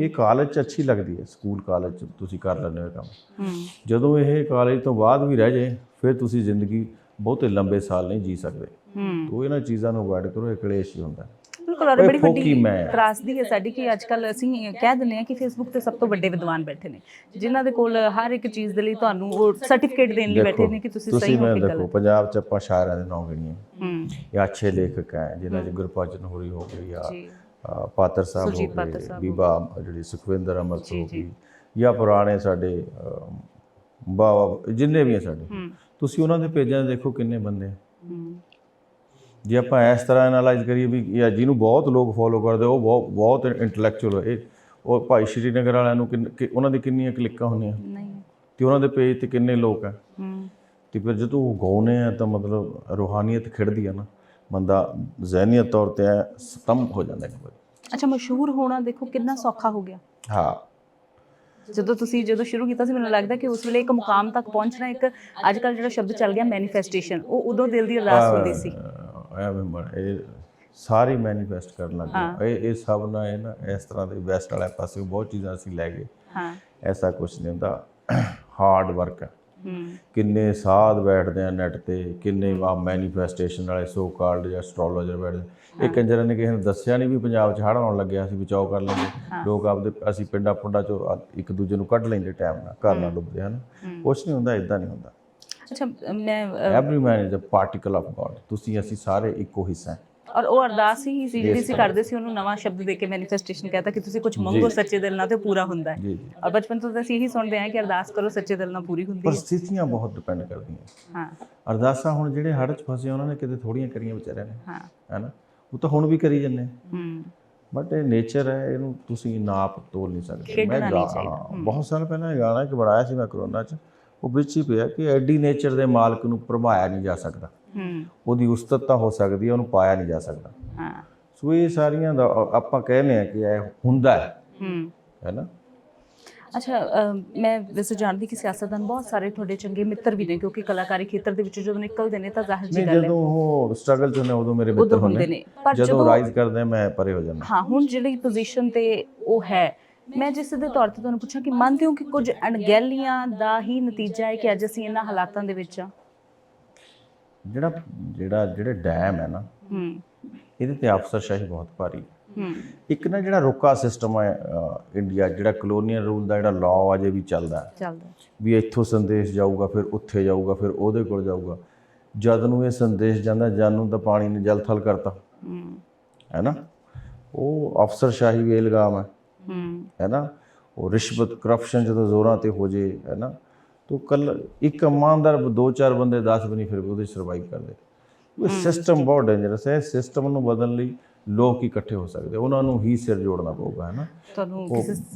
ਇਹ ਕਾਲਜ 'ਚ ਅੱਛੀ ਲੱਗਦੀ ਹੈ ਸਕੂਲ ਕਾਲਜ 'ਚ ਤੁਸੀਂ ਕਰ ਲੈਂਦੇ ਹੋ ਕੰਮ। ਜਦੋਂ ਇਹ ਕਾਲਜ ਤੋਂ ਬਾਅਦ ਵੀ ਰਹਿ ਜਾਏ ਫਿਰ ਤੁਸੀਂ ਜ਼ਿੰਦਗੀ ਬਹੁਤੇ ਲੰਬੇ ਸਾਲ ਨਹੀਂ ਜੀ ਸਕਦੇ। ਹੂੰ। ਤੋ ਇਹਨਾਂ ਚੀਜ਼ਾਂ ਨੂੰ ਅਵੋਇਡ ਕਰੋ ਇਹ ਕਲੇਸ਼ ਹੀ ਹੁੰਦਾ। ਹੈ। ਬਿਲਕੁਲ ਔਰ ਓਏ ਬੜੀ ਫੋਕੀ ਵੱਡੀ ਮੈਂ ਆ। ਤਰਾਸਦੀ ਹੈ ਸਾਡੀ ਕਿ ਅੱਜ ਕੱਲ ਅਸੀਂ ਕਹਿ ਦਿੰਦੇ ਹਾਂ ਕਿ ਫੇਸਬੁੱਕ ਤੇ ਸਭ ਤੋਂ ਵੱਡੇ ਵਿਦਵਾਨ ਬੈਠੇ ਨੇ ਜਿਨ੍ਹਾਂ ਦੇ ਕੋਲ ਹਰ ਇੱਕ ਚੀਜ਼ ਦੇ ਲਈ ਤੁਹਾਨੂੰ ਉਹ ਸਰਟੀਫਿਕੇਟ ਦੇਣ ਲਈ ਬੈਠੇ ਨੇ ਕਿ ਤੁਸੀਂ ਸਹੀ ਹੋ ਮੈਂ ਕਿ ਦੇਖੋ ਗਲਤ। ਪੰਜਾਬ 'ਚ ਆਪਾਂ ਸ਼ਾਇਰਾਂ ਦੇ ਨਾਂ ਗਿਣੀਏ ਹੂੰ। ਇਹ ਅੱਛੇ ਲੇਖਕ ਹੈ ਜਿਨ੍ਹਾਂ 'ਚ ਗੁਰਪਾਜਨ ਹੋਰੀ ਹੋ ਗਈ ਆ ਜੀ। ਅ, ਪਾਤਰ ਸਾਹਿਬ ਹੋ ਗਏ ਸਾਹਿਬ ਬੀਬਾ ਜਿਹੜੀ ਸੁਖਵਿੰਦਰ ਅਮਰਤ ਹੋ ਗਈ ਜਾਂ ਪੁਰਾਣੇ ਸਾਡੇ ਬਾਬਾ ਜਿੰਨੇ ਵੀ ਆ ਸਾਡੇ। ਹੂੰ। ਤੁਸੀਂ ਉਹਨਾਂ ਦੇ ਪੇਜਾਂ 'ਤੇ ਦੇਖੋ ਕਿੰਨੇ ਬੰਦੇ ਆ। ਹੂੰ। ਜੇ ਆਪਾਂ ਇਸ ਤਰ੍ਹਾਂ ਐਨਾਲਾਈਜ਼ ਕਰੀਏ ਵੀ ਇਹ ਜਿਹਨੂੰ ਬਹੁਤ ਲੋਕ ਫੋਲੋ ਕਰਦੇ ਉਹ ਬਹੁਤ ਬਹੁਤ ਇੰਟੈਲੈਕਚੁਅਲ ਹੈ ਇਹ ਉਹ ਭਾਈ ਸ਼੍ਰੀਨਗਰ ਵਾਲਿਆਂ ਨੂੰ ਕਿੰਨ- ਕਿ- ਉਹਨਾਂ ਦੀ ਕਿੰਨੀਆਂ ਕਲਿੱਕਾਂ ਹੁੰਦੀਆਂ? ਨਹੀਂ। ਤੇ ਉਹਨਾਂ ਦੇ ਪੇਜ ਤੇ ਕਿੰਨੇ ਲੋਕ ਆ? ਹੂੰ। ਤੇ ਫਿਰ ਜਦੋਂ ਉਹ ਗਾਉਨੇ ਆ ਤਾਂ ਮਤਲਬ ਰੂਹਾਨੀਅਤ ਖਿੜਦੀ ਆ ਨਾ। ਬੰਦਾ ਜ਼ਹਿਨੀਅਤ ਤੌਰ ਤੇ ਐਂ ਸਤੰਭ ਹੋ ਜਾਂਦਾ ਵਾਰੀ। ਅੱਛਾ ਮਸ਼ਹੂਰ ਹੋਣਾ ਦੇਖੋ ਕਿੰਨਾ ਸੌਖਾ ਹੋ ਗਿਆ। ਹਾਂ। ਜਦੋਂ ਤੁਸੀਂ ਜਦੋਂ ਸ਼ੁਰੂ ਕੀਤਾ ਸੀ ਮੈਨੂੰ ਲੱਗਦਾ ਕਿ ਉਸ ਵੇਲੇ ਇੱਕ ਮੁਕਾਮ ਤੱਕ ਪਹੁੰਚਣਾ ਇੱਕ ਅੱਜ ਕੱਲ ਜਿਹੜਾ ਸ਼ਬਦ ਚੱਲ ਗਿਆ ਮੈਨੀਫੈਸਟੇਸ਼ਨ ਉਹ ਉਦੋਂ ਦਿਲ ਦੀ ਅਰਦਾਸ ਹੁੰਦੀ ਸੀ। ਐਵੇਂ ਇਹ ਸਾਰੇ ਮੈਨੀਫੈਸਟ ਕਰਨ ਲੱਗ ਇਹ ਇਹ ਸਭ ਨਾ ਇਹ ਨਾ ਇਸ ਤਰ੍ਹਾਂ ਦੇ ਵੈਸਟ ਵਾਲੇ ਪਾਸੇ ਬਹੁਤ ਚੀਜ਼ਾਂ ਅਸੀਂ ਲੈ ਗਏ। ਹਾਂ। ਐਸਾ ਕੁਝ ਨਹੀਂ ਹੁੰਦਾ। ਹਾਰਡ ਵਰਕ ਹੂੰ। ਕਿੰਨੇ ਸਾਧ ਬੈਠਦੇ ਆ ਨੈਟ ਤੇ ਕਿੰਨੇ ਆ ਮੈਨੀਫੈਸਟੇਸ਼ਨ ਵਾਲੇ ਸੋ ਕਾਲਡ ਜਾਂ ਐਸਟ੍ਰੋਲੋਜਰ ਬੈਠਦੇ ਇਹ ਕੰਜਰਾਂ ਨੇ ਕਿਸੇ ਨੂੰ ਦੱਸਿਆ ਨਹੀਂ ਵੀ ਪੰਜਾਬ 'ਚ ਹੜ੍ਹ ਆਉਣ ਲੱਗਿਆ ਅਸੀਂ ਬਚਾਓ ਕਰ ਲੈਂਦੇ ਲੋਕ ਆਪਦੇ ਅਸੀਂ ਪਿੰਡਾਂ ਪੁੰਡਾਂ 'ਚੋਂ ਇੱਕ ਦੂਜੇ ਨੂੰ ਕੱਢ ਲੈਂਦੇ ਟਾਈਮ ਨਾਲ ਘਰ ਨਾਲ ਡੁੱਬਦੇ ਹਨ ਕੁਝ ਨਹੀਂ ਹੁੰਦਾ ਇਦਾਂ ਨਹੀਂ ਹੁੰਦਾ। ਅੱਛਾ ਮੈਂ every man is a particle of God ਤੁਸੀਂ ਅਸੀਂ ਸਾਰੇ ਇੱਕੋ ਹਿੱਸਾ ਹਾਂ। ਔਰ ਉਹ ਅਰਦਾਸ ਹੀ ਸੀ ਜਿਹੜੀ ਸੀ ਕਰਦੇ ਸੀ ਉਹਨੂੰ ਨਵਾਂ ਸ਼ਬਦ ਦੇ ਕੇ ਮੈਨੀਫੈਸਟੇਸ਼ਨ ਕਹਤਾ ਕਿ ਤੁਸੀਂ ਕੁਝ ਮੰਗੋ ਸੱਚੇ ਦਿਲ ਨਾਲ ਤੇ ਪੂਰਾ ਹੁੰਦਾ ਹੈ। ਔਰ ਬਚਪਨ ਤੋਂ ਤਾਂ ਅਸੀਂ ਇਹੀ ਸੁਣਦੇ ਆਏ ਕਿ ਅਰਦਾਸ ਕਰੋ ਸੱਚੇ ਦਿਲ ਨਾਲ ਪੂਰੀ ਹੁੰਦੀ ਹੈ। ਪਰਿਸਥਿਤੀਆਂ ਬਹੁਤ ਡਿਪੈਂਡ ਕਰਦੀਆਂ। ਹਾਂ। ਅਰਦਾਸਾਂ ਹੁਣ ਜਿਹੜੇ ਹੜ੍ਹ 'ਚ ਫਸੇ ਉਹਨਾਂ ਨੇ ਕਿਤੇ ਥੋੜੀਆਂ ਕਰੀਆਂ ਵਿਚਾਰਿਆਂ ਨੇ। ਹਾਂ। ਹੈਨਾ? ਉਹ ਤਾਂ ਹੁਣ ਵੀ ਕਰੀ ਜਾਂਦੇ। ਹੂੰ। ਬਟ ਇਹ ਨੇਚਰ ਹੈ ਇਹਨੂੰ ਤੁਸੀਂ ਨਾਪ ਤੋਲ ਨਹੀਂ ਸਕਦੇ। ਹਾਂ, ਬਹੁਤ ਸਾਲ ਪਹਿਲਾਂ ਗਾਣਾ ਇੱਕ ਬਣਾਇਆ ਸੀ ਮੈਂ ਕਰੋਨਾ 'ਚ। ਉਹ ਵਿੱਚ ਹੀ ਪਿਆ ਕਿ ਐਡੀ ਨੇਚਰ ਦੇ ਮਾਲਕ ਨੂੰ ਪ੍ਰਭਾਇਆ ਨਹੀਂ ਜਾ ਸਕਦਾ। ਹੂੰ। ਉਹਦੀ ਉਸਤਤ ਤਾਂ ਹੋ ਸਕਦੀ ਹੈ ਉਹਨੂੰ ਪਾਇਆ ਨਹੀਂ ਜਾ ਸਕਦਾ। ਹਾਂ। ਸੋ ਇਹ ਸਾਰੀਆਂ ਦਾ ਆਪਾਂ ਕਹਿੰਦੇ ਆ ਕਿ ਇਹ ਹੁੰਦਾ ਹੈ। ਹੂੰ। ਹੈਨਾ ਅੱਛਾ ਅ, ਮੈਂ ਵੈਸੇ ਜਾਣਦੀ ਕਿ ਸਿਆਸਤਦਾਨ ਬਹੁਤ ਸਾਰੇ ਤੁਹਾਡੇ ਚੰਗੇ ਮਿੱਤਰ ਵੀ ਨੇ ਕਿਉਂਕਿ ਕਲਾਕਾਰੀ ਖੇਤਰ ਦੇ ਵਿੱਚ ਜਦੋਂ ਨਿਕਲਦੇ ਨੇ ਤਾਂ ਜ਼ਾਹਿਰ ਜੀ ਗੱਲ ਹੈ। ਜਦੋਂ ਉਹ ਸਟਰਗਲ 'ਚ ਹੁੰਦੇ ਉਦੋਂ ਮੇਰੇ ਮਿੱਤਰ ਹੁੰਦੇ ਨੇ। ਪਰ ਜਦੋਂ ਰਾਈਜ਼ ਕਰਦੇ ਮੈਂ ਪਰੇ ਹੋ ਜਾਂਦਾ। ਹਾਂ ਹੁਣ ਜਿਹੜੀ ਪੋਜੀਸ਼ਨ ਤੇ ਉਹ ਹੈ ਮੈਂ ਜਿਸ ਦੇ ਤੌਰ ਤੇ ਤੁਹਾਨੂੰ ਪੁੱਛਾਂ ਕਿ ਮੰਨਦੇ ਹੋ ਕਿ ਕੁਝ ਅਣਗਹਿਲੀਆਂ ਦਾ ਹੀ ਨਤੀਜਾ ਹੈ ਕਿ ਅੱਜ ਅਸੀਂ ਇਹਨਾਂ ਹਾਲਾਤਾਂ ਦੇ ਵਿੱਚ ਆ? ਜਿਹੜਾ ਜਿਹੜਾ ਜਿਹੜੇ ਡੈਮ ਹੈ ਨਾ ਹੂੰ। ਇਹਦੇ ਤੇ ਅਫਸਰਸ਼ਾਹੀ ਬਹੁਤ ਭਾਰੀ ਹੈ। ਹੂੰ। ਇੱਕ ਨਾ ਜਿਹੜਾ ਰੁਕਾ ਸਿਸਟਮ ਹੈ ਇੰਡੀਆ ਜਿਹੜਾ ਕਲੋਨੀਅਲ ਰੂਲ ਦਾ ਜਿਹੜਾ ਲਾਅ ਅਜੇ ਵੀ ਚੱਲਦਾ ਹੈ। ਚੱਲਦਾ ਵੀ ਇੱਥੋਂ ਸੰਦੇਸ਼ ਜਾਊਗਾ ਫਿਰ ਉੱਥੇ ਜਾਊਗਾ ਫਿਰ ਉਹਦੇ ਕੋਲ ਜਾਊਗਾ। ਜਦ ਨੂੰ ਇਹ ਸੰਦੇਸ਼ ਜਾਂਦਾ ਜਦ ਨੂੰ ਤਾਂ ਪਾਣੀ ਨੇ ਜਲ ਥਲ ਕਰਤਾ। ਹੂੰ। ਹੈ ਨਾ? ਉਹ ਅਫਸਰਸ਼ਾਹੀ ਵੀ ਇਲਜ਼ਾਮ ਹੈ। ਹੂੰ। ਨਾ? ਉਹ ਰਿਸ਼ਵਤ ਕਰਪਸ਼ਨ ਜਦੋਂ ਜ਼ੋਰਾਂ ਤੇ ਹੋ ਜੇ ਹੈ ਨਾ? ਤੋ ਕੱਲ ਇੱਕ ਇਮਾਨਦਾਰ ਦੋ ਚਾਰ ਬੰਦੇ 10 ਵੀ ਨਹੀਂ ਫਿਰ ਉਹਦੇ ਸਰਵਾਈਵ ਕਰਦੇ। ਉਹ ਸਿਸਟਮ ਬਹੁਤ ਡੇਂਜਰਸ ਹੈ। ਸਿਸਟਮ ਨੂੰ ਬਦਲਣ ਲਈ ਲੋਕ ਇਕੱਠੇ ਹੋ ਸਕਦੇ। ਉਹਨਾਂ ਨੂੰ ਹੀ ਸਿਰ ਜੋੜਨਾ ਪਊਗਾ ਹੈ ਨਾ? ਤੁਹਾਨੂੰ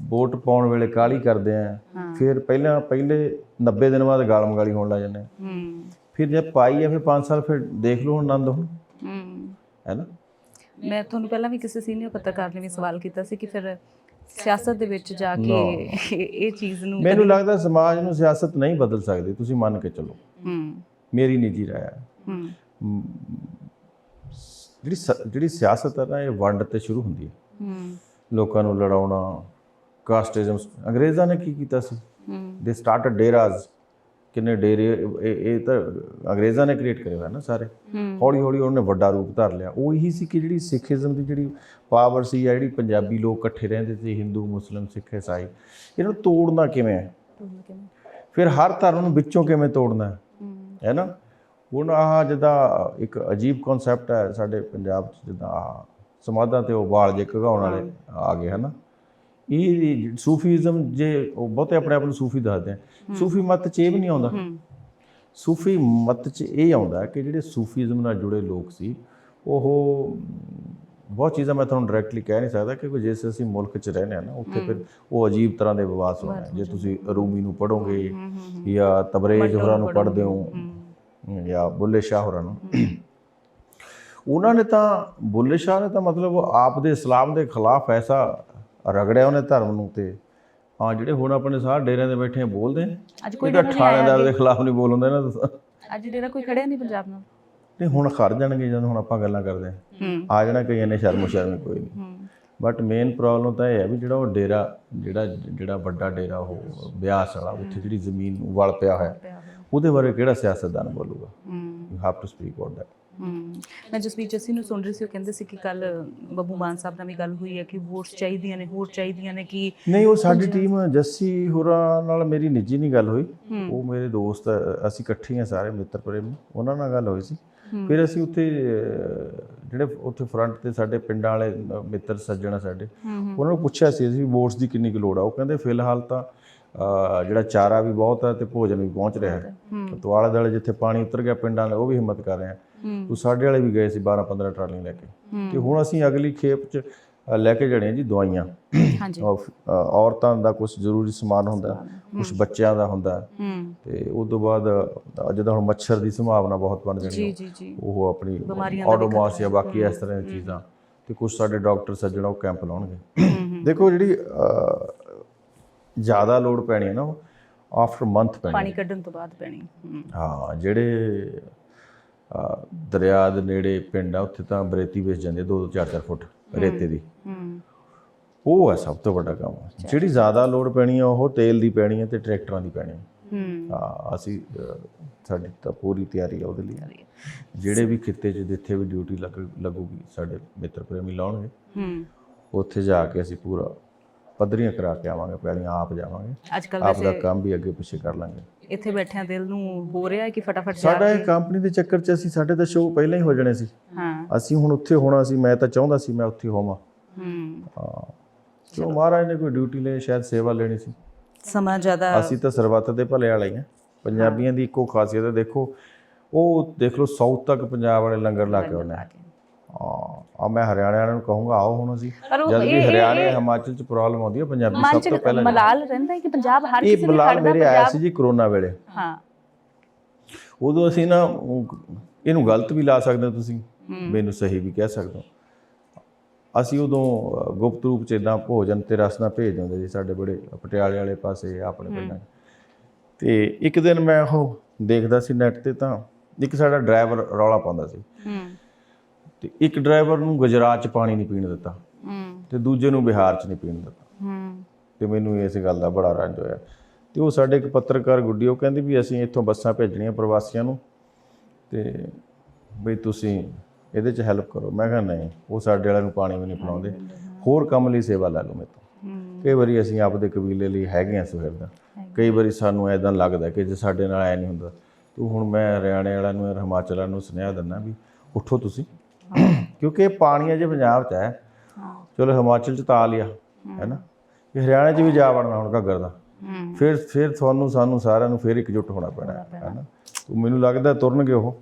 ਵੋਟ ਪਾਉਣ ਵੇਲੇ ਕਾਲੀ ਕਰਦੇ ਆ। ਫਿਰ ਪਹਿਲਾਂ ਪਹਿਲੇ 90 ਦਿਨ ਬਾਅਦ ਗਾਲਮ ਗਾਲੀ ਹੋਣ ਲੱਗ ਜਾਂਦੇ ਫਿਰ ਜੇ ਪਾਈ ਆ ਫਿਰ 5 ਸਾਲ ਫਿਰ ਦੇਖ ਲਓ ਹੁਣ ਆਨੰਦ ਹੁਣ। ਹੈ। ਨਾ? ਮੈਂ ਤੁਹਾਨੂੰ ਪਹਿਲਾਂ ਵੀ ਕਿਸੇ ਸੀਨੀਅਰ ਪੱਤਰਕਾਰ ਨੇ ਵੀ ਸਵਾਲ ਕੀਤਾ ਸੀ ਕਿ ਫਿਰ ਸਿਆਸਤ ਦੇ ਵਿੱਚ ਜਾ ਕੇ ਇਹ ਚੀਜ਼ ਨੂੰ ਮੈਨੂੰ ਲੱਗਦਾ ਸਮਾਜ ਨੂੰ ਸਿਆਸਤ ਨਹੀਂ ਬਦਲ ਸਕਦੀ ਤੁਸੀਂ ਮੰਨ ਕੇ ਚੱਲੋ। ਹੂੰ। ਮੇਰੀ ਨਿੱਜੀ ਰਾਏ ਹੈ। ਹੂੰ। ਜਿਹੜੀ ਜਿਹੜੀ ਸਿਆਸਤ ਹੈ ਨਾ ਇਹ ਵੰਡ ਤੇ ਸ਼ੁਰੂ ਹੁੰਦੀ ਹੈ ਹੂੰ। ਲੋਕਾਂ ਨੂੰ ਲੜਾਉਣਾ ਕਾਸਟਿਜ਼ਮ ਅੰਗਰੇਜ਼ਾਂ ਨੇ ਕੀ ਕੀਤਾ ਸੀ? ਦੇ ਸਟਾਰਟਡ ਡੇਰਾਜ਼ ਕਿੰਨੇ ਡੇਰੇ ਇਹ ਇਹ ਤਾਂ ਅੰਗਰੇਜ਼ਾਂ ਨੇ ਕ੍ਰੀਏਟ ਕਰੇ ਹੋਏ ਨਾ ਸਾਰੇ। ਹੌਲੀ ਹੌਲੀ ਉਹਨੇ ਵੱਡਾ ਰੂਪ ਧਾਰ ਲਿਆ। ਉਹ ਇਹੀ ਸੀ ਕਿ ਜਿਹੜੀ ਸਿੱਖੀਜ਼ਮ ਦੀ ਜਿਹੜੀ ਪਾਵਰ ਸੀ ਜਾਂ ਜਿਹੜੀ ਪੰਜਾਬੀ ਲੋਕ ਇਕੱਠੇ ਰਹਿੰਦੇ ਸੀ ਹਿੰਦੂ ਮੁਸਲਮ ਸਿੱਖ ਈਸਾਈ ਇਹਨਾਂ ਨੂੰ ਤੋੜਨਾ ਕਿਵੇਂ ਹੈ? ਫਿਰ ਹਰ ਧਰਮ ਨੂੰ ਵਿੱਚੋਂ ਕਿਵੇਂ ਤੋੜਨਾ ਹੈ? ਹੂੰ। ਨਾ? ਹੁਣ ਆਹ ਜਿੱਦਾਂ ਇੱਕ ਅਜੀਬ ਕਨਸੈਪਟ ਹੈ ਸਾਡੇ ਪੰਜਾਬ 'ਚ ਜਿੱਦਾਂ ਆਹ ਸਮਾਧਾਂ ਤੇ ਉਹ ਵਾਲ ਜੇ ਘਗਾਉਣ ਵਾਲੇ ਆ ਗਏ ਹਨਾ ਇਹ ਸੂਫੀਜ਼ਮ ਜੇ ਉਹ ਬਹੁਤੇ ਆਪਣੇ ਆਪ ਨੂੰ ਸੂਫੀ ਦੱਸਦੇ ਆ ਸੂਫੀ ਮਤ 'ਚ ਇਹ ਵੀ ਨਹੀਂ ਆਉਂਦਾ। ਸੂਫੀ ਮਤ 'ਚ ਇਹ ਆਉਂਦਾ ਕਿ ਜਿਹੜੇ ਸੂਫੀਜ਼ਮ ਨਾਲ ਜੁੜੇ ਲੋਕ ਸੀ ਉਹ ਬਹੁਤ ਚੀਜ਼ਾਂ ਮੈਂ ਤੁਹਾਨੂੰ ਡਾਇਰੈਕਟਲੀ ਕਹਿ ਨਹੀਂ ਸਕਦਾ ਕਿ ਜਿਸ ਅਸੀਂ ਮੁਲਕ 'ਚ ਰਹਿੰਦੇ ਆ ਨਾ ਉੱਥੇ ਫਿਰ ਉਹ ਅਜੀਬ ਤਰ੍ਹਾਂ ਦੇ ਵਿਵਾਦ ਹੋਣੇ। ਜੇ ਤੁਸੀਂ ਰੂਮੀ ਨੂੰ ਪੜੋਗੇ ਜਾਂ ਤਬਰੇਜ਼ ਹੋਰਾਂ ਨੂੰ ਪੜ੍ਹਦੇ ਹੋ ਜਾਂ ਬੁੱਲੇ ਸ਼ਾਹ ਹੋਰਾਂ ਨੂੰ। ਉਹਨਾਂ ਨੇ ਤਾਂ ਬੁੱਲੇ ਸ਼ਾਹ ਨੇ ਤਾਂ ਮਤਲਬ ਆਪ ਦੇ ਇਸਲਾਮ ਦੇ ਖਿਲਾਫ ਐਸਾ ਰਗੜਿਆ ਉਹਨੇ ਧਰਮ ਨੂੰ ਤੇ। ਆ ਜਿਹੜੇ ਹੁਣ ਆਪਣੇ ਸਾਹ ਡੇਰਿਆਂ ਦੇ ਬੈਠੇ ਆ ਬੋਲਦੇ ਆ। ਅੱਜ ਕੋਈ ਤਾਂ ਥਾਣੇਦਾਰ ਦੇ ਖਿਲਾਫ ਨਹੀਂ ਬੋਲ ਹੁੰਦਾ ਇਹਨਾਂ ਦਾ ਅੱਜ ਡੇਰਾ ਕੋਈ ਖੜਿਆ ਨਹੀਂ ਪੰਜਾਬ ਨਾਲ? ਨਹੀਂ ਹੁਣ ਖੜ ਜਾਣਗੇ ਜਦੋਂ ਹੁਣ ਆਪਾਂ ਗੱਲਾਂ ਕਰਦੇ ਹਾਂ। ਹੂੰ। ਆ ਜਾਣਾ ਕਈਆਂ ਨੇ ਸ਼ਰਮੋ ਸ਼ਰਮੀ ਕੋਈ ਨਹੀਂ। ਬਟ ਮੇਨ ਪ੍ਰੋਬਲਮ ਤਾਂ ਇਹ ਹੈ ਵੀ ਜਿਹੜਾ ਉਹ ਡੇਰਾ ਜਿਹੜਾ ਜਿਹੜਾ ਵੱਡਾ ਡੇਰਾ ਉਹ ਬਿਆਸ ਵਾਲਾ ਉੱਥੇ ਜਿਹੜੀ ਜ਼ਮੀਨ ਵਲ ਪਿਆ ਹੋਇਆ ਪਿਆ ਹੋਇਆ। ਉਹਦੇ ਬਾਰੇ ਕਿਹੜਾ ਸਿਆਸਤਦਾਨ ਬੋਲੂਗਾ? You have to speak about that hmm ਮੈਂ ਜਸਵੀਰ ਜੱਸੀ ਨੂੰ ਸੁਣ ਰਹੀ ਸੀ ਉਹ ਕਹਿੰਦੇ ਸੀ ਕਿ ਕੱਲ ਬੱਬੂ ਮਾਨ ਸਾਹਿਬ ਨਾਲ ਵੀ ਗੱਲ ਹੋਈ ਹੈ ਕਿ ਵੋਟਸ ਚਾਹੀਦੀਆਂ ਨੇ ਹੋਰ ਚਾਹੀਦੀਆਂ ਨੇ ਕਿ ਨਹੀਂ ਉਹ ਸਾਡੀ ਟੀਮ ਜੱਸੀ ਹੋਰਾਂ ਨਾਲ ਮੇਰੀ ਨਿੱਜੀ ਨਹੀਂ ਗੱਲ ਹੋਈ। ਉਹ ਮੇਰੇ ਦੋਸਤ ਅਸੀਂ ਇਕੱਠੇ ਹਾਂ ਸਾਰੇ ਮਿੱਤਰ ਪ੍ਰੇਮੀ ਉਹਨਾਂ ਨਾਲ ਗੱਲ ਹੋਈ ਸੀ। ਫਿਰ ਅਸੀਂ ਉੱਥੇ ਜਿਹੜੇ ਉੱਥੇ ਫਰੰਟ ਤੇ ਸਾਡੇ ਪਿੰਡਾਂ ਵਾਲੇ ਮਿੱਤਰ ਸੱਜਣ ਆ ਸਾਡੇ ਉਹਨਾਂ ਨੂੰ ਪੁੱਛਿਆ ਸੀ ਅਸੀਂ ਵੋਟਸ ਦੀ ਕਿੰਨੀ ਕੁ ਲੋੜ ਆ। ਉਹ ਕਹਿੰਦੇ ਫਿਲਹਾਲ ਤਾਂ ਜਿਹੜਾ ਚਾਰਾ ਵੀ ਬਹੁਤ ਹੈ ਤੇ ਭੋਜਨ ਵੀ ਪਹੁੰਚ ਰਿਹਾ ਹੈ। ਤੇ ਆਲੇ ਦੁਆਲੇ ਜਿੱਥੇ ਪਾਣੀ ਉਤਰ ਗਿਆ ਪਿੰਡਾਂ ਦੇ ਉਹ ਵੀ ਹਿੰਮਤ ਕਰ ਰਹੇ ਆ। ਉਹ ਸਾਡੇ ਵਾਲੇ ਵੀ ਗਏ ਸੀ 12 15 ਟਰਾਲੀਆਂ ਲੈ ਕੇ। ਤੇ ਹੁਣ ਅਸੀਂ ਅਗਲੀ ਖੇਪ ਚ ਲੈ ਕੇ ਜਾਣੇ ਜੀ ਦਵਾਈਆਂ। ਹਾਂਜੀ। ਔਰਤਾਂ ਦਾ ਕੁਝ ਜ਼ਰੂਰੀ ਸਮਾਨ ਹੁੰਦਾ ਕੁਝ ਬੱਚਿਆਂ ਦਾ ਹੁੰਦਾ। ਤੇ ਉਸ ਤੋਂ ਬਾਅਦ ਜਦੋਂ ਹੁਣ ਮੱਛਰ ਦੀ ਸੰਭਾਵਨਾ ਬਹੁਤ ਬਣ ਜਾਣੀ ਉਹ। ਆਪਣੀ ਆਡੋਮਾਸ ਜਾਂ ਬਾਕੀ ਇਸ ਤਰ੍ਹਾਂ ਦੀਆਂ ਚੀਜ਼ਾਂ। ਤੇ ਕੁਝ ਸਾਡੇ ਡਾਕਟਰ ਸੱਜਣਾ ਉਹ ਕੈਂਪ ਲਾਉਣਗੇ। ਦੇਖੋ ਜਿਹੜੀ ਜ਼ਿਆਦਾ ਲੋਡ ਪੈਣੀ ਹੈ ਨਾ ਆਫਟਰ ਮੰਥ ਪੈਣੀ ਪਾਣੀ ਕੱਢਣ ਤੋਂ ਬਾਅਦ ਪੈਣੀ। ਹੂੰ ਜਿਹੜੇ ਦਰਿਆ ਦੇ ਨੇੜੇ ਪਿੰਡ ਆ ਉੱਥੇ ਤਾਂ ਬਰੇਤੀ ਵੇਚ ਜਾਂਦੇ 2-2 4-4 ਫੁੱਟ ਰੇਤੇ ਦੀ। ਉਹ ਹੈ ਸਭ ਤੋਂ ਵੱਡਾ ਕੰਮ। ਜਿਹੜੀ ਜ਼ਿਆਦਾ ਲੋਡ ਪੈਣੀ ਹੈ ਉਹ ਤੇਲ ਦੀ ਪੈਣੀ ਹੈ ਤੇ ਟਰੈਕਟਰਾਂ ਦੀ ਪੈਣੀ ਹੈ। ਹੂੰ ਅਸੀਂ ਸਾਡੀ ਤਾਂ ਪੂਰੀ ਤਿਆਰੀ ਹੈ ਉਹਦੇ ਲਈ। ਜਿਹੜੇ ਵੀ ਖਿੱਤੇ 'ਚ ਜਿੱਥੇ ਵੀ ਡਿਊਟੀ ਲੱਗ ਲੱਗੂਗੀ ਸਾਡੇ ਮਿੱਤਰ ਪ੍ਰੇਮੀ ਲਾਉਣਗੇ। ਹੂੰ। ਉੱਥੇ ਜਾ ਕੇ ਅਸੀਂ ਪੂਰਾ ਪੱਧਰੀਆਂ ਕਰਾ ਕੇ ਆਵਾਂਗੇ ਪਹਿਲੀਆਂ ਆਪ ਜਾਵਾਂਗੇ। ਆਪ ਦਾ ਕੰਮ ਵੀ ਅੱਗੇ ਪਿੱਛੇ ਕਰ ਲਾਂਗੇ। ਇੱਥੇ ਬੈਠਿਆਂ ਦਿਲ ਨੂੰ ਹੋ ਰਿਹਾ ਹੈ ਕਿ ਫਟਾਫਟ ਜਾ ਸਾਡਾ ਇਹ ਕੰਪਨੀ ਦੇ ਚੱਕਰ 'ਚ ਅਸੀਂ ਸਾਡੇ ਤਾਂ ਸ਼ੋਅ ਪਹਿਲਾਂ ਹੀ ਹੋ ਜਾਣੇ ਸੀ। ਹਾਂ। ਅਸੀਂ ਹੁਣ ਉੱਥੇ ਹੋਣਾ ਸੀ ਮੈਂ ਤਾਂ ਚਾਹੁੰਦਾ ਸੀ ਮੈਂ ਉੱਥੇ ਹੋਵਾਂ। ਹੂੰ। ਹਾਂ। ਜੋ ਮਹਾਰਾਜ ਨੇ ਕੋਈ ਡਿਊਟੀ ਲਈ ਸ਼ਾਇਦ ਸੇਵਾ ਲੈਣੀ ਸੀ। ਸਮਾਂ ਜ਼ਿਆਦਾ ਅਸੀਂ ਤਾਂ ਸਰਬੱਤ ਦੇ ਭਲੇ ਵਾਲੇ ਹੀ ਹਾਂ। ਪੰਜਾਬੀਆਂ ਦੀ ਇੱਕੋ ਖਾਸੀਅਤ ਹੈ ਦੇਖੋ ਉਹ ਦੇਖ ਲਓ ਸਾਊਥ ਤੱਕ ਪੰਜਾਬ ਵਾਲੇ ਲੰਗਰ ਲਾ ਕੇ ਆਉਂਦੇ ਆ। ਹਾਂ ਆ ਮੈਂ ਹਰਿਆਣਾ ਵਾਲਿਆਂ ਨੂੰ ਕਹੂੰਗਾ ਆਓ ਹੁਣ ਅਸੀਂ। ਜਦ ਵੀ ਹਰਿਆਣੇ ਹਿਮਾਚਲ ਚ ਪ੍ਰੋਬਲਮ ਆਉਂਦੀ ਹੈ ਪੰਜਾਬੀ ਸਭ ਤੋਂ ਪਹਿਲਾਂ ਮਲਾਲ ਰਹਿੰਦਾ ਹੈ ਕਿ ਪੰਜਾਬ ਹਰ ਕਿਸੇ ਨੇ ਖੜਨਾ ਮੇਰੇ ਆਇਆ ਸੀ ਜੀ ਕਰੋਨਾ ਵੇਲੇ। ਹਾਂ। ਉਦੋਂ ਅਸੀਂ ਨਾ ਇਹਨੂੰ ਗਲਤ ਵੀ ਲਾ ਸਕਦੇ ਹੋ ਤੁਸੀਂ। ਮੈਨੂੰ ਸਹੀ ਵੀ ਕਹਿ ਸਕਦੇ ਹੋ। ਅਸੀਂ ਉਦੋਂ ਗੁਪਤ ਰੂਪ ਚ ਇਦਾਂ ਭੋਜਨ ਤੇ ਰਸਨਾ ਭੇਜ ਦਿੰਦੇ ਸੀ ਸਾਡੇ ਬੜੇ ਪਟਿਆਲੇ ਵਾਲੇ ਪਾਸੇ ਆਪਣੇ ਪਿੰਡਾਂ। ਤੇ ਇੱਕ ਦਿਨ ਮੈਂ ਉਹ ਦੇਖਦਾ ਸੀ ਨੈਟ ਤੇ ਤਾਂ ਇੱਕ ਸਾਡਾ ਡਰਾਈਵਰ ਰੌਲਾ ਪਾਉਂਦਾ ਸੀ। ਹੂੰ। ਤੇ ਇੱਕ ਡਰਾਈਵਰ ਨੂੰ ਗੁਜਰਾਤ ਚ ਪਾਣੀ ਨਹੀਂ ਪੀਣ ਦਿੱਤਾ ਹੂੰ। ਤੇ ਦੂਜੇ ਨੂੰ ਬਿਹਾਰ ਚ ਨਹੀਂ ਪੀਣ ਦਿੱਤਾ। ਹੂੰ। ਤੇ ਮੈਨੂੰ ਇਸ ਗੱਲ ਦਾ ਬੜਾ ਰੰਜ ਹੋਇਆ। ਤੇ ਉਹ ਸਾਡੇ ਇੱਕ ਪੱਤਰਕਾਰ ਗੁੱਡੀ ਉਹ ਕਹਿੰਦੀ ਵੀ ਅਸੀਂ ਇੱਥੋਂ ਬੱਸਾਂ ਭੇਜਣੀਆਂ ਪ੍ਰਵਾਸੀਆਂ ਨੂੰ ਤੇ ਵੀ ਤੁਸੀਂ ਇਹਦੇ 'ਚ ਹੈਲਪ ਕਰੋ। ਮੈਂ ਕਿਹਾ ਨਹੀਂ ਉਹ ਸਾਡੇ ਵਾਲਿਆਂ ਨੂੰ ਪਾਣੀ ਵੀ ਨਹੀਂ ਪਿਲਾਉਂਦੇ। ਹੋਰ ਕੰਮ ਲਈ ਸੇਵਾ ਲੈ ਲਓ ਮੇਰੇ ਤੋਂ ਹੂੰ। ਕਈ ਵਾਰੀ ਅਸੀਂ ਆਪਦੇ ਕਬੀਲੇ ਲਈ ਹੈਗੇ ਆ ਸੁਹਿਰਦਾ ਕਈ ਵਾਰੀ ਸਾਨੂੰ ਐਦਾਂ ਲੱਗਦਾ ਕਿ ਜੇ ਸਾਡੇ ਨਾਲ ਐ ਨਹੀਂ ਹੁੰਦਾ। ਤੂੰ ਹੁਣ ਮੈਂ ਹਰਿਆਣੇ ਵਾਲਿਆਂ ਨੂੰ ਹਿਮਾਚਲ ਵਾਲਿਆਂ ਨੂੰ ਸੁਨੇਹਾ ਦਿੰਦਾ ਵੀ ਉੱਠੋ ਤੁਸੀਂ। ਕਿਉਂਕਿ ਇਹ ਪਾਣੀ ਅਜੇ ਪੰਜਾਬ 'ਚ ਹੈ। ਚਲੋ ਹਿਮਾਚਲ 'ਚ ਤਾਂ ਆ ਲਿਆ ਹੈ। ਨਾ? ਇਹ ਹਰਿਆਣੇ 'ਚ ਵੀ ਜਾ ਵੜਨਾ ਹੁਣ ਘੱਗਰ ਦਾ। ਫਿਰ ਫਿਰ ਤੁਹਾਨੂੰ ਸਾਨੂੰ ਸਾਰਿਆਂ ਨੂੰ ਫਿਰ ਇਕਜੁੱਟ ਹੋਣਾ ਪੈਣਾ ਹੈ ਹੈ ਨਾ? ਤੋ ਮੈਨੂੰ ਲੱਗਦਾ ਤੁਰਨਗੇ ਉਹ।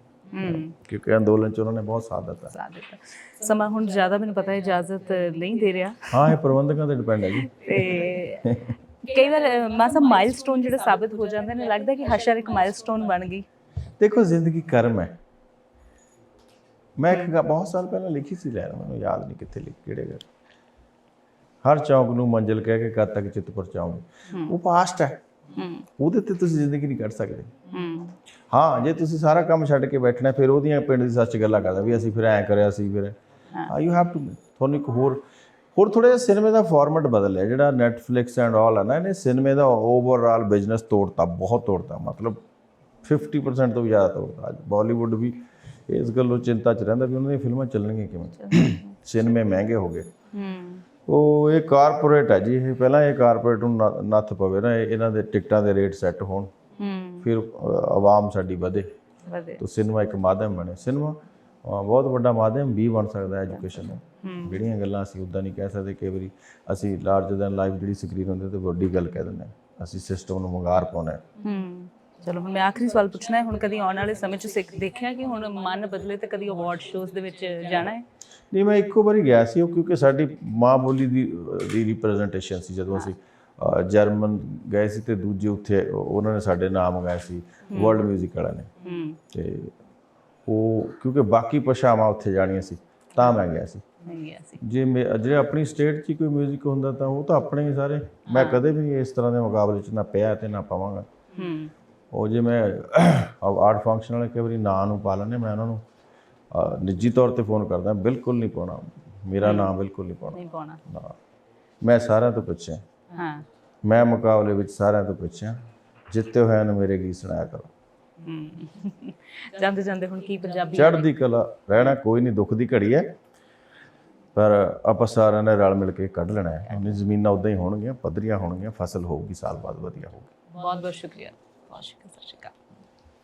ਕਿਉਂਕਿ ਅੰਦੋਲਨ 'ਚ ਉਹਨਾਂ ਨੇ ਬਹੁਤ ਸਾਥ ਦਿੱਤਾ। ਸਾਥ ਦਿੱਤਾ। ਸਮਾਂ ਹੁਣ ਜ਼ਿਆਦਾ ਮੈਨੂੰ ਪਤਾ ਹੈ ਇਜਾਜ਼ਤ ਨਹੀਂ ਦੇ ਰਿਹਾ। ਹਾਂ ਇਹ ਪ੍ਰਬੰਧਕਾਂ ਤੇ ਡਿਪੈਂਡ ਹੈ ਜੀ। ਤੇ ਕਈ ਵਾਰ ਮਾਸਾ ਮਾਈਲਸਟੋਨ ਜਿਹੜੇ ਸਾਬਿਤ ਹੋ ਜਾਂਦੇ ਨੇ ਲੱਗਦਾ ਕਿ ਹਸ਼ਰ ਇੱਕ ਮਾਈਲਸਟੋਨ ਬਣ ਗਈ। ਦੇਖੋ ਜ਼ਿੰਦਗੀ ਕਰਮ ਹੈ। ਮੈਂ ਇੱਕ ਗ- ਬਹੁਤ ਸਾਲ ਪਹਿਲਾਂ ਲਿਖੀ ਸੀ ਲੈ ਮੈਨੂੰ ਯਾਦ ਨਹੀਂ ਕਿੱਥੇ ਲਿਖ ਕਿਹੜੇ ਘਰ ਹਰ ਚੌਂਕ ਨੂੰ ਮੰਜ਼ਿਲ ਕਹਿ ਕੇ ਕਦ ਤੱਕ ਚਿੱਤ ਪਰਚਾਉਂਗੇ ਉਹ ਪਾਸਟ ਹੈ। ਹੂੰ। ਉਹਦੇ ਤੇ ਤੁਸੀਂ ਜ਼ਿੰਦਗੀ ਨਹੀਂ ਕੱਢ ਸਕਦੇ। ਹੂੰ। ਹਾਂ ਜੇ ਤੁਸੀਂ ਸਾਰਾ ਕੰਮ ਛੱਡ ਕੇ ਬੈਠਣਾ ਫਿਰ ਉਹਦੀਆਂ ਪਿੰਡ ਦੀ ਸੱਚ ਗੱਲਾਂ ਕਰਦਾ ਵੀ ਅਸੀਂ ਫਿਰ ਐਂ ਕਰਿਆ ਸੀ ਫਿਰ ਹਾਂ। ਯੂ ਹੈਵ ਟੂ ਤੁਹਾਨੂੰ ਇੱਕ ਹੋਰ ਹੋਰ ਥੋੜਾ ਜਿਹਾ ਸਿਨੇਮੇ ਦਾ ਫਾਰਮੈਟ ਬਦਲਿਆ ਜਿਹੜਾ ਨੈਟਫਲਿਕਸ ਐਂਡ ਆਲ ਹੈ ਨਾ ਇਹਨੇ ਸਿਨੇਮੇ ਦਾ ਓਵਰਆਲ ਬਿਜ਼ਨਸ ਤੋੜਤਾ ਬਹੁਤ ਤੋੜਤਾ ਮਤਲਬ 50% ਤੋਂ ਵੀ ਜ਼ਿਆਦਾ ਤੋੜਤਾ। ਅੱਜ ਬਾਲੀਵੁੱਡ ਵੀ ਇਸ ਗੱਲੋਂ ਚਿੰਤਾ 'ਚ ਰਹਿੰਦਾ ਵੀ ਉਹਨਾਂ ਦੀਆਂ ਫਿਲਮਾਂ ਚੱਲਣਗੀਆਂ ਕਿਵੇਂ? ਸਿਨੇਮੇ ਮਹਿੰਗੇ ਹੋ ਗਏ। ਹੂੰ। ਉਹ ਇਹ ਕਾਰਪੋਰੇਟ ਹੈ ਜੀ ਇਹ ਪਹਿਲਾਂ ਇਹ ਕਾਰਪੋਰੇਟ ਨੂੰ ਨੱਥ ਪਵੇ ਨਾ ਇਹ- ਇਹਨਾਂ ਦੇ ਟਿਕਟਾਂ ਦੇ ਰੇਟ ਸੈੱਟ ਹੋਣ। ਫਿਰ ਆਵਾਮ ਸਾਡੀ ਵਧੇ। ਵਧੇ। ਤੋ ਸਿਨੇਮਾ ਇੱਕ ਮਾਧਿਅਮ ਬਣੇ। ਸਿਨੇਮਾ ਬਹੁਤ ਵੱਡਾ ਮਾਧਿਅਮ ਵੀ ਬਣ ਸਕਦਾ ਹੈ ਐਜੂਕੇਸ਼ਨ ਦਾ ਜਿਹੜੀਆਂ ਗੱਲਾਂ ਅਸੀਂ ਉਦਾਂ ਨਹੀਂ ਕਹਿ ਸਕਦੇ ਕਈ ਵਾਰੀ ਅਸੀਂ ਲਾਰਜਰ ਦੈਨ ਲਾਈਫ ਜਿਹੜੀ ਸਕਰੀਨ ਹੁੰਦੀ ਤੇ ਵੱਡੀ ਗੱਲ ਕਹਿ ਦਿੰਦੇ ਅਸੀਂ ਸਿਸਟਮ ਨੂੰ ਮੰਗਾਰ ਪਾਉਣਾ ਹੂੰ। ਚਲੋ ਹੁਣ ਮੈਂ ਆਖਰੀ ਸਵਾਲ ਪੁੱਛਣਾ ਹੈ ਹੁਣ ਕਦੀ ਆਉਣ ਵਾਲੇ ਸਮੇਂ 'ਚ ਸਿੱਖ ਦੇਖਿਆ ਕਿ ਹੁਣ ਮਨ ਬਦਲੇ ਤੇ ਕਦੀ ਅਵਾਰਡ ਸ਼ੋਜ਼ ਦੇ ਵਿੱਚ ਜਾਣਾ ਹੈ ਨਹੀਂ ਮੈਂ ਇੱਕੋ ਵਾਰੀ ਗਿਆ ਸੀ ਉਹ ਕਿਉਂਕਿ ਸਾਡੀ ਮਾਂ ਬੋਲੀ ਦੀ ਦੀ ਰਿਪਰੈਜ਼ੈਂਟੇਸ਼ਨ ਸੀ ਜਦੋਂ ਅਸੀਂ ਅ, ਜਰਮਨ ਗਏ ਸੀ ਤੇ ਦੂਜੇ ਉੱਥੇ ਉਹ- ਉਹਨਾਂ ਨੇ ਸਾਡੇ ਨਾਮ ਗਏ ਸੀ ਵਰਲਡ 뮤직 ਵਾਲਿਆਂ ਨੇ ਹੂੰ ਤੇ ਉਹ ਕਿਉਂਕਿ ਬਾਕੀ ਭਾਸ਼ਾਵਾਂ ਉੱਥੇ ਜਾਣੀਆਂ ਸੀ ਤਾਂ ਮੈਂ ਗਿਆ ਸੀ ਨਹੀਂ ਗਿਆ ਸੀ ਜੇ ਮੇ- ਜਿਹੜੇ ਆਪਣੀ ਸਟੇਟ 'ਚ ਹੀ ਕੋਈ 뮤직 ਹੁੰਦਾ ਤਾਂ ਉਹ ਤਾਂ ਆਪਣੇ ਹੀ ਸਾਰੇ ਮੈਂ ਕਦੇ ਵੀ ਇਸ ਤਰ੍ਹਾਂ ਦੇ ਮੁਕਾਬਲੇ 'ਚ ਨਾ ਪਿਆ ਤੇ ਨਾ ਪਾਵਾਂਗਾ ਹੂੰ ਉਹ ਜੇ ਮੈਂ ਆਰਟ ਫੰਕਸ਼ਨ ਵਾਲੇ ਕਈ ਵਾਰੀ ਨਾਂ ਨੂੰ ਪਾ ਲੈਂਦੇ ਮੈਂ ਉਹਨਾਂ ਨੂੰ ਨਿੱਜੀ ਤੌਰ ਤੇ ਫੋਨ ਕਰਦਾ ਬਿਲਕੁਲ ਨਹੀਂ ਪਾਉਣਾ। ਮੇਰਾ ਨਾਮ ਬਿਲਕੁਲ ਨਹੀਂ ਪਾਉਣਾ। ਨਹੀਂ ਪਾਉਣਾ। ਨਾ। ਮੈਂ ਸਾਰਿਆਂ ਤੋਂ ਪਿੱਛੇ ਹਾਂ। ਮੈਂ ਮੁਕਾਬਲੇ ਵਿੱਚ ਸਾਰਿਆਂ ਤੋਂ ਪਿੱਛੇ। ਜਿੱਤੇ ਹੋਇਆਂ ਨੂੰ ਮੇਰੇ ਗੀਤ ਸੁਣਾਇਆ ਕਰੋ। ਜਾਂਦੇ ਜਾਂਦੇ ਹੁਣ ਕੀ ਪੰਜਾਬੀ ਚੜ੍ਹਦੀ ਕਲਾ ਰਹਿਣਾ ਕੋਈ ਨਹੀਂ ਦੁੱਖ ਦੀ ਘੜੀ ਹੈ। ਪਰ ਆਪਾਂ ਸਾਰਿਆਂ ਨੇ ਰਲ ਮਿਲ ਕੇ ਕੱਢ ਲੈਣਾ ਹੈ। ਉਹਨੀ ਜ਼ਮੀਨਾਂ ਉਦਾਂ ਹੀ ਹੋਣਗੀਆਂ ਪੱਧਰੀਆਂ ਹੋਣਗੀਆਂ ਫਸਲ ਹੋਊਗੀ ਸਾਲ ਬਾਅਦ ਵਧੀਆ ਹੋਊਗੀ। ਬਹੁਤ ਬਹੁਤ ਸ਼ੁਕਰੀਆ। ਬਹੁਤ ਸ਼ੁਕਰੀਆ ਸਤਿ ਸ਼੍ਰੀ ਅਕਾਲ